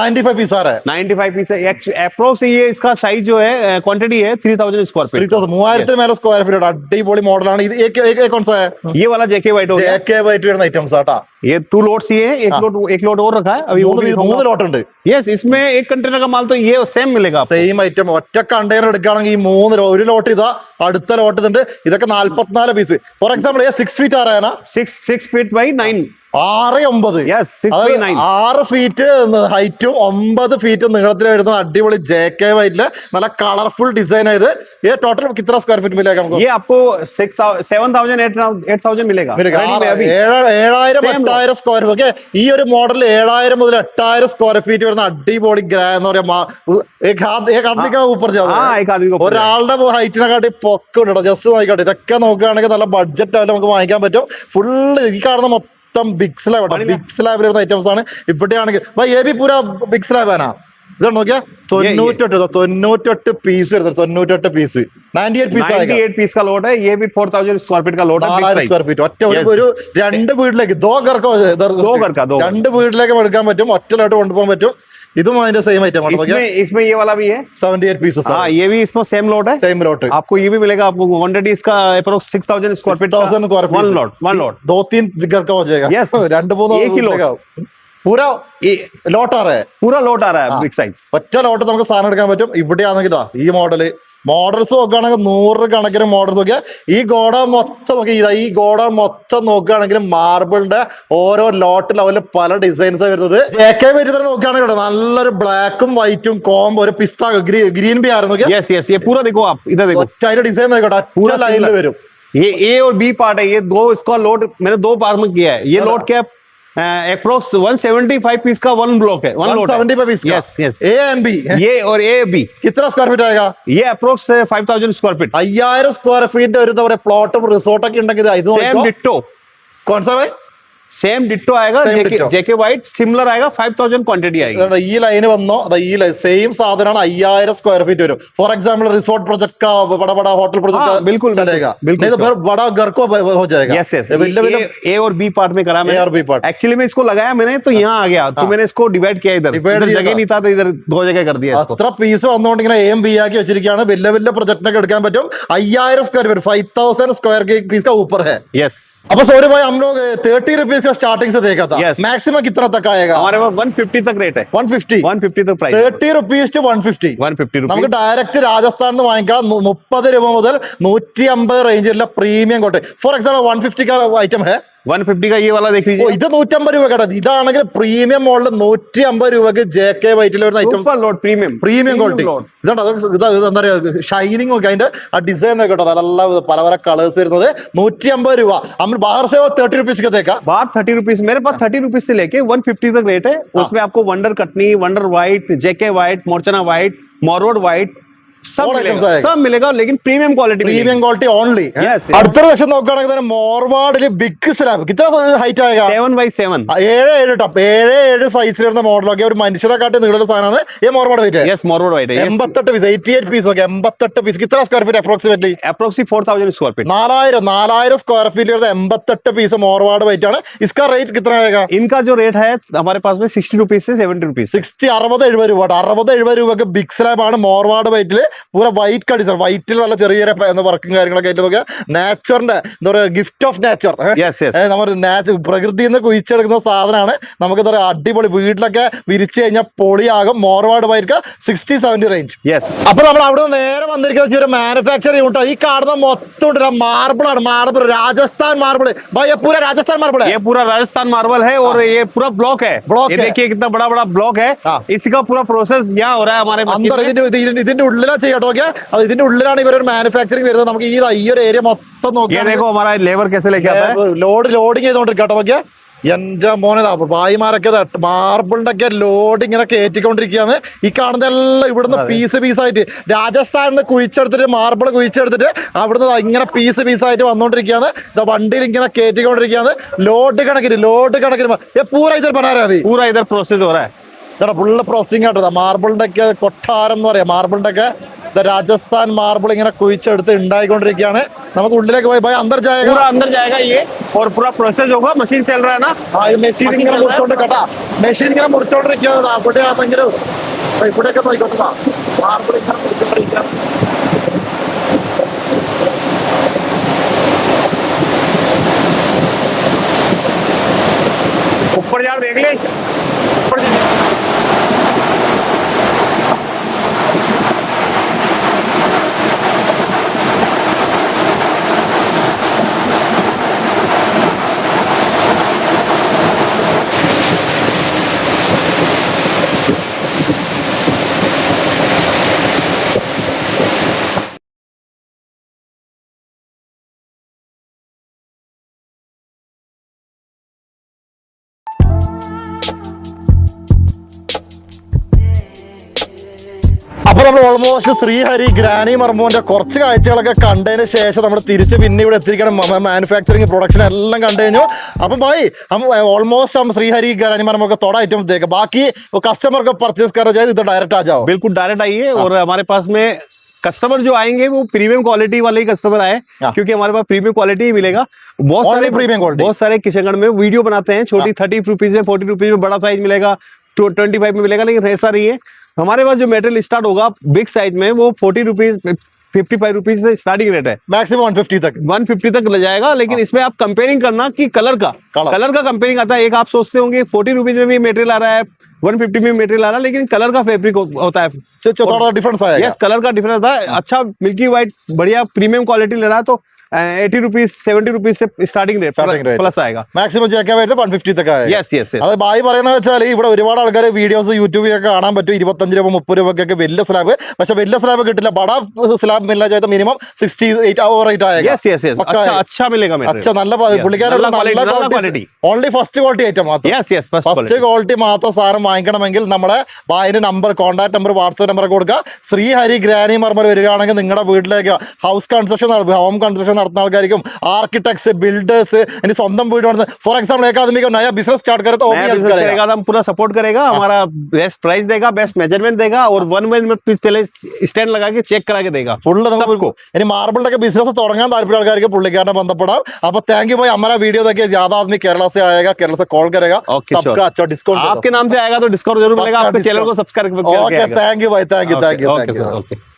S1: 95
S2: पीस आ रहा है
S1: 95 पीस है अप्रोक्स ये इसका साइज जो है क्वांटिटी है 3000 स्क्वायर फीट
S2: 3000 മൂവായിരത്തിന് മേലെ സ്ക്വയർ ഫീറ്റ് അടിപൊളി മോഡൽ ആണ്. ഇത് एक एक कौन सा है
S1: ये वाला जेके हो गया
S2: जेके വരുന്ന ഐറ്റംസ് ആട്ടാ.
S1: ये ലോഡ്സ് लोट्स ये एक एक और रखा है अभी वो
S2: മൂന്ന് ലോട്ട് ഉണ്ട്.
S1: യെസ് इसमें एक कंटेनर का माल तो ये सेम मिलेगा
S2: സെയിം ഐറ്റം ഒറ്റ കണ്ടെയ്നർ എടുക്കുകയാണെങ്കിൽ മൂന്ന് ഒരു ലോട്ട് ഇതാ അടുത്ത ലോട്ട് ഇതുണ്ട്. ഇതൊക്കെ നാല്പത്തിനാല് piece for example six feet ആറായ
S1: six 8 feet by 9.
S2: ആറ് ഒമ്പത്. ആറ് ഫീറ്റ് ഹൈറ്റും ഒമ്പത് ഫീറ്റ് നീളത്തിൽ വരുന്ന അടിപൊളി ജെ കെ വൈറ്റിൽ നല്ല കളർഫുൾ ഡിസൈൻ ആയത്. ഈ ടോട്ടൽ ഇത്ര സ്ക്വയർ ഫീറ്റ് മിലേക്കാം ഏഴായിരം എട്ടായിരം സ്ക്വയർ ഓക്കെ ഈ ഒരു മോഡൽ ഏഴായിരം മുതൽ എട്ടായിരം സ്ക്വയർ ഫീറ്റ് വരുന്ന അടിപൊളി ഗ്രാ എന്ന് പറയാം ഒരാളുടെ ഹൈറ്റിനെക്കാട്ടി പൊക്കെ ജസ്റ്റ് നോക്കിക്കോട്ടെ. ഇതൊക്കെ നോക്കുകയാണെങ്കിൽ നല്ല ബഡ്ജറ്റ് ആയാലും നമുക്ക് വാങ്ങിക്കാൻ പറ്റും. ഫുള്ള് ഈ കാണുന്ന മൊത്തം ബിഗ് സ്ലാബ്
S1: പണിയില്ല.
S2: ബിഗ് സ്ലാബ് വരുന്ന ഐറ്റംസ് ആണ് ഇവിടെയാണെങ്കിൽ എ ബി പൂര ബിഗ് സ്ലാബ് ആനാ ഇതാണ് നോക്കിയാ തൊണ്ണൂറ്റെട്ട് ഇതാ, തൊണ്ണൂറ്റെട്ട് പീസ് വരുന്നത് തൊണ്ണൂറ്റെട്ട് piece ninety eight piece
S1: 98 piece का लोड है ये भी 4000 स्क्वायर फीट का लोड है big
S2: നാലായിരം
S1: size।
S2: സ്ക്വയർ ഫീറ്റ് ഒറ്റ ഒരു
S1: Yes.
S2: ഒരു രണ്ട് വീട്ടിലേക്ക് ദോ കറക്കോ
S1: दो घर का दो घर
S2: രണ്ട് വീട്ടിലേക്ക് എടുക്കാൻ പറ്റും ഒറ്റ ലോട്ട് കൊണ്ടുപോകാൻ പറ്റും ഇതും അതിന്റെ സെയിം ഐറ്റം ആണ്
S1: इसमें इसमें ये वाला भी है
S2: സെവന്റി എയ്റ്റ് പീസസ്
S1: हाँ ये भी इसमें सेम लॉट है
S2: സെയിം ലോട്ട്
S1: आपको ये भी मिलेगा आपको क्वांटिटी इसका approx six thousand square feet
S2: thousand square
S1: one lot one lot
S2: दो तीन घर का हो जाएगा
S1: Yes.
S2: രണ്ട് മൂന്ന്
S1: एक ही lot.
S2: ദിവസത്തേക്കാവും. പൂരാ ലോട്ട് ആറേ
S1: पूरा लॉट आ रहा
S2: हाँ।
S1: है बिग साइज
S2: ഒറ്റ ലോട്ട് നമുക്ക് സാധനം എടുക്കാൻ പറ്റും ഇവിടെയാണെങ്കിൽ ഇതാ ഈ മോഡല് മോഡൽസ് നോക്കുകയാണെങ്കിൽ നൂറ് കണക്കിന് മോഡൽസ് നോക്കിയാൽ ഈ ഗോഡ മൊത്തം നോക്കി ഇതാ ഈ ഗോഡ മൊത്തം നോക്കുകയാണെങ്കിൽ മാർബിളിന്റെ ഓരോ ലോട്ട് ലെവലിൽ പല ഡിസൈൻസ് വരുന്നത് ജെ കെ വരുന്നത് നോക്കുകയാണെങ്കിൽ ഇവിടെ നല്ലൊരു ബ്ലാക്കും വൈറ്റും കോംബോ ഒരു പിസ്ത ഗ്രീൻ ബി ആയിരുന്നു നോക്കിയാൽ
S1: यस यस ये पूरा देखो आप इधर देखो
S2: ഒറ്റ അതിന്റെ ഡിസൈൻ നോക്കട്ടെ ഒറ്റ
S1: पूरा
S2: ലൈനിൽ
S1: similar.
S2: വരും
S1: ये ए और बी पार्ट है ये दो इसका लोड मैंने दो पार्ट में किया है ये
S2: हाँ।
S1: लोड क्या अप्रोक्स 175 पीस का वन ब्लॉक है one
S2: seventy five piece
S1: yes yes
S2: A and B
S1: ये और ए बी
S2: कितना स्क्वायर फीट आएगा
S1: ये अप्रोक्स 5000 स्क्वायर फीट
S2: अयर स्क्वायर फीट प्लॉट रिसोर्ट പറയുക പ്ലോട്ടും റിസോർട്ടൊക്കെ ഉണ്ടെങ്കിൽ ഇത് കോൺസെപ്റ്റ്
S1: सेम डिट्टो आएगा
S2: Same
S1: JK
S2: ditto.
S1: JK white similar आएगा 5000 क्वांटिटी आएगी
S2: ഇതാ ഈ ലൈന് വന്നോ അതാ ഈ ലൈൻ സെയിം സാധനമാണ് അയ്യായിരം സ്ക്വയർ ഫീറ്റ് വരും ഫോർ एग्जांपल रिसोर्ट प्रोजेक्ट का बड़ा बड़ा होटल प्रोजेक्ट
S1: हाँ, बिल्कुल,
S2: चलेगा
S1: बिल्कुल,
S2: नहीं तो
S1: sure.
S2: फिर बड़ा घर को हो जाएगा
S1: यस यस
S2: विले विले
S1: ए और बी पार्ट में करा
S2: ए
S1: मैंने
S2: और बी पार्ट
S1: एक्चुअली में इसको लगाया मैंने तो यहाँ आ गया तो
S2: हाँ।
S1: मैंने इसको डिवाइड किया इधर
S2: Divide
S1: इधर
S2: किया
S1: जगह
S2: था।
S1: नहीं था तो इधर दो जगह कर दिया इसको
S2: അത്ര പീസ് വന്നുകൊണ്ട് ഇങ്ങനെ എം ബി ആക്കി വെച്ചിരിക്കുകയാണ് വലിയ വലിയ പ്രൊജക്ടിനൊക്കെ എടുക്കാൻ പറ്റും അയ്യായിരം square feet five thousand square के पीस का ऊपर है
S1: यस
S2: अब सौरभ भाई हम लोग थर्टी रुपीज का स्टार्टिंग से देखा था
S1: Yes.
S2: मैक्सिमम कितना तक आएगा
S1: हमारे पास 150 तक रेट है
S2: वन फिफ्टी
S1: 150 तक price
S2: thirty rupees two one fifty
S1: 150
S2: നമുക്ക്
S1: रुपीस
S2: ഡയറക്റ്റ് രാജസ്ഥാനിൽ നിന്ന് വാങ്ങിക്കാം നു- മുപ്പത് രൂപ മുതൽ നൂറ്റി അമ്പത് റേഞ്ചിലുള്ള premium Kote for example one fifty item ഹേ
S1: 150 का ये वाला देख
S2: ഓ
S1: लीजिए
S2: ഇത് നൂറ്റമ്പത് രൂപ കേട്ടോ ഇതാണെങ്കിൽ പ്രീമിയം മോഡൽ നൂറ്റി അമ്പത് രൂപക്ക് ജെ കെ വൈറ്റിൽ വരുന്ന item
S1: super load premium
S2: premium quality ഇതുണ്ട് അത് ഇതാ ഇത് എന്താ പറയുക ഷൈനിങ് നോക്കി അതിന്റെ ആ ഡിസൈൻ നോക്കി കേട്ടോ നല്ല പല പല കളേഴ്സ് വരുന്നത് നൂറ്റി അമ്പത് രൂപ നമ്മൾ ബാഹർ സേ തേർട്ടി റുപ്പീസ് തേക്കാം
S1: बाहर थर्टी रुपीज मेरे पास थर्टी रुपीज से लेके वन फिफ्टी तक रेट है
S2: हाँ।
S1: उसमें आपको wonder Katni wonder white JK white मोरचना white मोरवोड white सब मिलेगा सब मिलेगा लेकिन
S2: premium quality premium
S1: quality only
S2: അടുത്ത വശം നോക്കുകയാണെങ്കിൽ തന്നെ മോർവാർഡിൽ ബിഗ് സ്ലാബ് കിത്ര ഹൈറ്റ്
S1: ആയ സെവൻ ബൈ
S2: സെവൻ ഏഴ് ഏഴ് ടപ്പ് ഏഴ് ഏഴ് സൈസിൽ വരുന്ന മോഡലൊക്കെ ഒരു മനുഷ്യരെ കാട്ടി നീളുള്ള സാധനമാണ്. ഈ Morwad
S1: white yes Morwad white
S2: എൺപത്തെട്ട് പീസ് എയ്റ്റി എയ്റ്റ് പീസ് ഒക്കെ എൺപത്തെട്ട് piece കിത്ര square feet approximately
S1: approx four thousand square feet
S2: നാലായിരം നാലായിരം സ്ക്വയർ ഫീറ്റ് വരുന്ന എൺപത്തെട്ട് പീസ് മോർവാർഡ് ആണ്. റേറ്റ്
S1: इनका जो रेट है हमारे पास में सिक्सटी रुपीज से
S2: അറുപത് എഴുപത് രൂപ അറുപത് എഴുപത് രൂപക്ക് ബിഗ് സ്ലാബ് ആണ് മോർവാർഡ് വെയിറ്റിൽ പൂര വൈറ്റ് കടിച്ചർ വൈറ്റിൽ നല്ല ചെറിയ ചെറിയ എന്താ വർക്കും കാര്യങ്ങളൊക്കെ ആയിട്ട് നോക്കിയാൽ നാച്ചുറിന്റെ എന്താ പറയുക gift of nature
S1: yes yes
S2: നമ്മൾ നാച്ച് പ്രകൃതിയിൽ നിന്ന് കുഴിച്ചെടുക്കുന്ന സാധനമാണ് നമുക്ക് എന്താ പറയുക അടിപൊളി വീട്ടിലൊക്കെ വിരിച്ചു കഴിഞ്ഞാൽ പൊളിയാകും Morwad white sixty seventy range
S1: yes
S2: അപ്പൊ നമ്മൾ അവിടെ നിന്ന് നേരെ വന്നിരിക്കുന്നത് ഒരു മാനുഫാക്ചർ യൂണിറ്റ് ഈ കാണുന്ന മൊത്തം ഉണ്ട് മാർബിൾ ആണ് മാർബിൾ രാജസ്ഥാൻ മാർബിൾ പൂര രാജസ്ഥാൻ മാർബിൾ
S1: ये पूरा राजस्थान मार्बल है और ये पूरा ब्लॉक है
S2: Block
S1: ये
S2: है।
S1: देखिए कितना बड़ा बड़ा ब्लॉक है
S2: हाँ।
S1: इसका पूरा प्रोसेस यहाँ हो रहा है हमारे machine
S2: അന്തർ
S1: में।
S2: ഇതിന്റെ ഇത് ഇതിന്റെ- ഇതിന്റെ ഉള്ളിലാ ചെയ്യട്ടോ ഓക്കെ അത് ഇതിന്റെ ഉള്ളിലാണ് ഇവരൊരു മാനുഫാക്ചറിങ് വരുന്നത്. നമുക്ക് ഈ ഒരു ഏരിയ മൊത്തം
S1: നോക്കി ലേബർ കേസിലേക്ക്
S2: ലോഡ് ലോഡിങ് ചെയ്തോണ്ടിരിക്കട്ടോ ഓക്കെ എന്റെ മോനെ ഭായിമാരൊക്കെ മാർബിളിന്റെ ഒക്കെ ലോഡ് ഇങ്ങനെ കയറ്റിക്കൊണ്ടിരിക്കുകയാണ് ഈ കാണുന്ന എല്ലാം ഇവിടുന്ന് പീസ് പീസായിട്ട് രാജസ്ഥാനിൽ നിന്ന് കുഴിച്ചെടുത്തിട്ട് മാർബിൾ കുഴിച്ചെടുത്തിട്ട് അവിടുന്ന് ഇങ്ങനെ പീസ് പീസായിട്ട് വന്നോണ്ടിരിക്കുകയാണ്. ഇതാ വണ്ടിയിൽ ഇങ്ങനെ കയറ്റിക്കൊണ്ടിരിക്കുകയാണ് ലോഡ് കണക്കിന് ലോഡ് കണക്കിന്. പൂര പറഞ്ഞാൽ മതി?
S1: പൂര ഇതൊരു പ്രോസസ് പറയാം रहा है
S2: ചേട്ടാ ഫുള്ള് പ്രോസസിങ് ആട്ടോ മാർബിളിന്റെ ഒക്കെ കൊട്ടാരം എന്ന് പറയാം മാർബിളിന്റെ ഒക്കെ ദാ രാജസ്ഥാൻ മാർബിൾ ഇങ്ങനെ കുഴിച്ചെടുത്ത് ഉണ്ടായിക്കൊണ്ടിരിക്കുകയാണ് നമുക്ക് ഉള്ളിലേക്ക് പോയി പോയി അന്തർ ജായക
S1: पूरा अंदर जाएगा ये और पूरा प्रोसेस होगा मशीन चल रहा है ना
S2: ആ ഈ മെഷീൻ ഇങ്ങനെ മുറിച്ചോണ്ട് കേട്ടാ മെഷീൻ ഇങ്ങനെ മുറിച്ചോണ്ടിരിക്കുകയാണ് അവിടെ ആണെങ്കിലും ഇവിടെയൊക്കെ നോക്കിക്കോട്ടാ മാർബിൾ ഇങ്ങനെ മുറിച്ചോണ്ടിരിക്കുകയാണ്
S1: ऊपर जा देख ले ऊपर
S2: ऑलमोस्ट നമ്മൾ ഓൾമോസ്റ്റ് ശ്രീഹരി ഗ്രാനി മർമോന്റെ കുറച്ച് കാഴ്ചകളൊക്കെ കണ്ടതിന് ശേഷം നമ്മൾ തിരിച്ച് പിന്നെ ഇവിടെ എത്തിയിരിക്കണം മാനുഫാക്ചറിങ് പ്രൊഡക്ഷൻ എല്ലാം കണ്ടു അപ്പം ഭായി ഓൾമോസ്റ്റ് हम श्रीहरी ഗ്രാനി मरमो का थोड़ा आइटम देगा बाकी वो कस्टमर को परचेस करो जाए तो डायरेक्ट आ जाओ
S1: बिल्कुल डायरेक्ट आइए हाँ। और हमारे पास में कस्टमर जो आएँगे वो प्रीमियम क्वालिटी वाले ही कस्टमर आए
S2: हाँ।
S1: क्योंकि हमारे पास प्रीमियम क्वालिटी ही मिलेगा। बहुत सारे
S2: प्रीमियम क्वालिटी
S1: बहुत सारे किशनगढ़ में वीडियो बनाते हैं छोटी हाँ। थर्टी रुपीज़ में फोर्टी रुपीज़ में बड़ा साइज़ मिलेगा ट्वेंटी फाइव में मिलेगा लेकिन ऐसा नहीं है। हमारे पास जो मेटेरियल स्टार्ट होगा बिग साइज़ में वो forty rupees fifty five rupees से स्टार्टिंग रेट है।
S2: मैक्सिमम वन फिफ्टी तक।
S1: वन फिफ्टी तक ले जाएगा लेकिन हाँ। इसमें आप कंपेयरिंग करना कि कलर का। कलर का कंपेयरिंग आता है एक आप सोचते होंगे फोर्टी रुपीज़ में भी मेटेरियल आ रहा है वन फिफ्टी में मेटेरियल आ रहा है लेकिन कलर का फैब्रिक होता है।
S2: थोड़ा डिफरेंस आया
S1: यस कलर का डिफरेंस था। अच्छा मिल्की व्हाइट बढ़िया प्रीमियम क्वालिटी ले रहा है तो एटी रुपीज सेवेंटी रुपीज से
S2: സ്റ്റാർട്ടിംഗ് റേറ്റ്
S1: പ്ലസ് ആയേക്കാം.
S2: മാക്സിമം ചെക്കപ്പ് വരുന്നത് വൺ ഫിഫ്റ്റി ഒക്കെ
S1: യെസ് യെസ്
S2: അത് ബായി പറയുന്ന വെച്ചാൽ ഇവിടെ ഒരുപാട് ആൾക്കാർ വീഡിയോസ് യൂട്യൂബിലൊക്കെ കാണാൻ പറ്റും. ഇരുപത്തഞ്ച് രൂപ മുപ്പത് രൂപക്കൊക്കെ വലിയ സ്ലാബ് പക്ഷെ വലിയ സ്ലാബ് കിട്ടില്ല. ബടാ സ്ലാബ് മില്ല ചെയ്ത മിനിമം സിക്സ്റ്റി എയ്റ്റ് അവർ റേറ്റ്
S1: ആയേക്കാം.
S2: അച്ഛാ നല്ല പുള്ളിക്കാരുടെ ഓൺലി ഫസ്റ്റ് ക്വാളിറ്റി ഐറ്റം മാത്രം. ഫസ്റ്റ് ക്വാളിറ്റി മാത്രം സാധനം വാങ്ങിക്കണമെങ്കിൽ നമ്മളെ ബായിന്റെ number contact number WhatsApp number കൊടുക്കുക. ശ്രീഹരി ഗ്രാനി മർമ്മർ വരികയാണെങ്കിൽ നിങ്ങളുടെ വീട്ടിലേക്ക് ഹൗസ് കൺസ്ട്രക്ഷൻ ഹോം കൺസ്ട്രക്ഷൻ നടത്തുന്ന ആൾക്കാർക്കും वीडियो फॉर एक्साम्पल एक आदमी नया बिज़नेस स्टार्ट करे तो
S1: पूरा सपोर्ट करेगा हमारा बेस्ट प्राइस देगा बेस्ट मेज़रमेंट देगा और वन मिनट पहले स्टैंड लगा के चेक करा के देगा
S2: ഫുള്ള് നമുക്ക് हमारा वीडियो देखिए ज़्यादा आदमी केरला से आएगा केरला से कॉल करेगा सबका अच्छा डिस्काउंट
S1: आपके नाम से आएगा तो डिस्काउंट ज़रूर मिलेगा आपके चैनल को सब्सक्राइब
S2: ओके थैंक यू भाई thank you
S1: thank you okay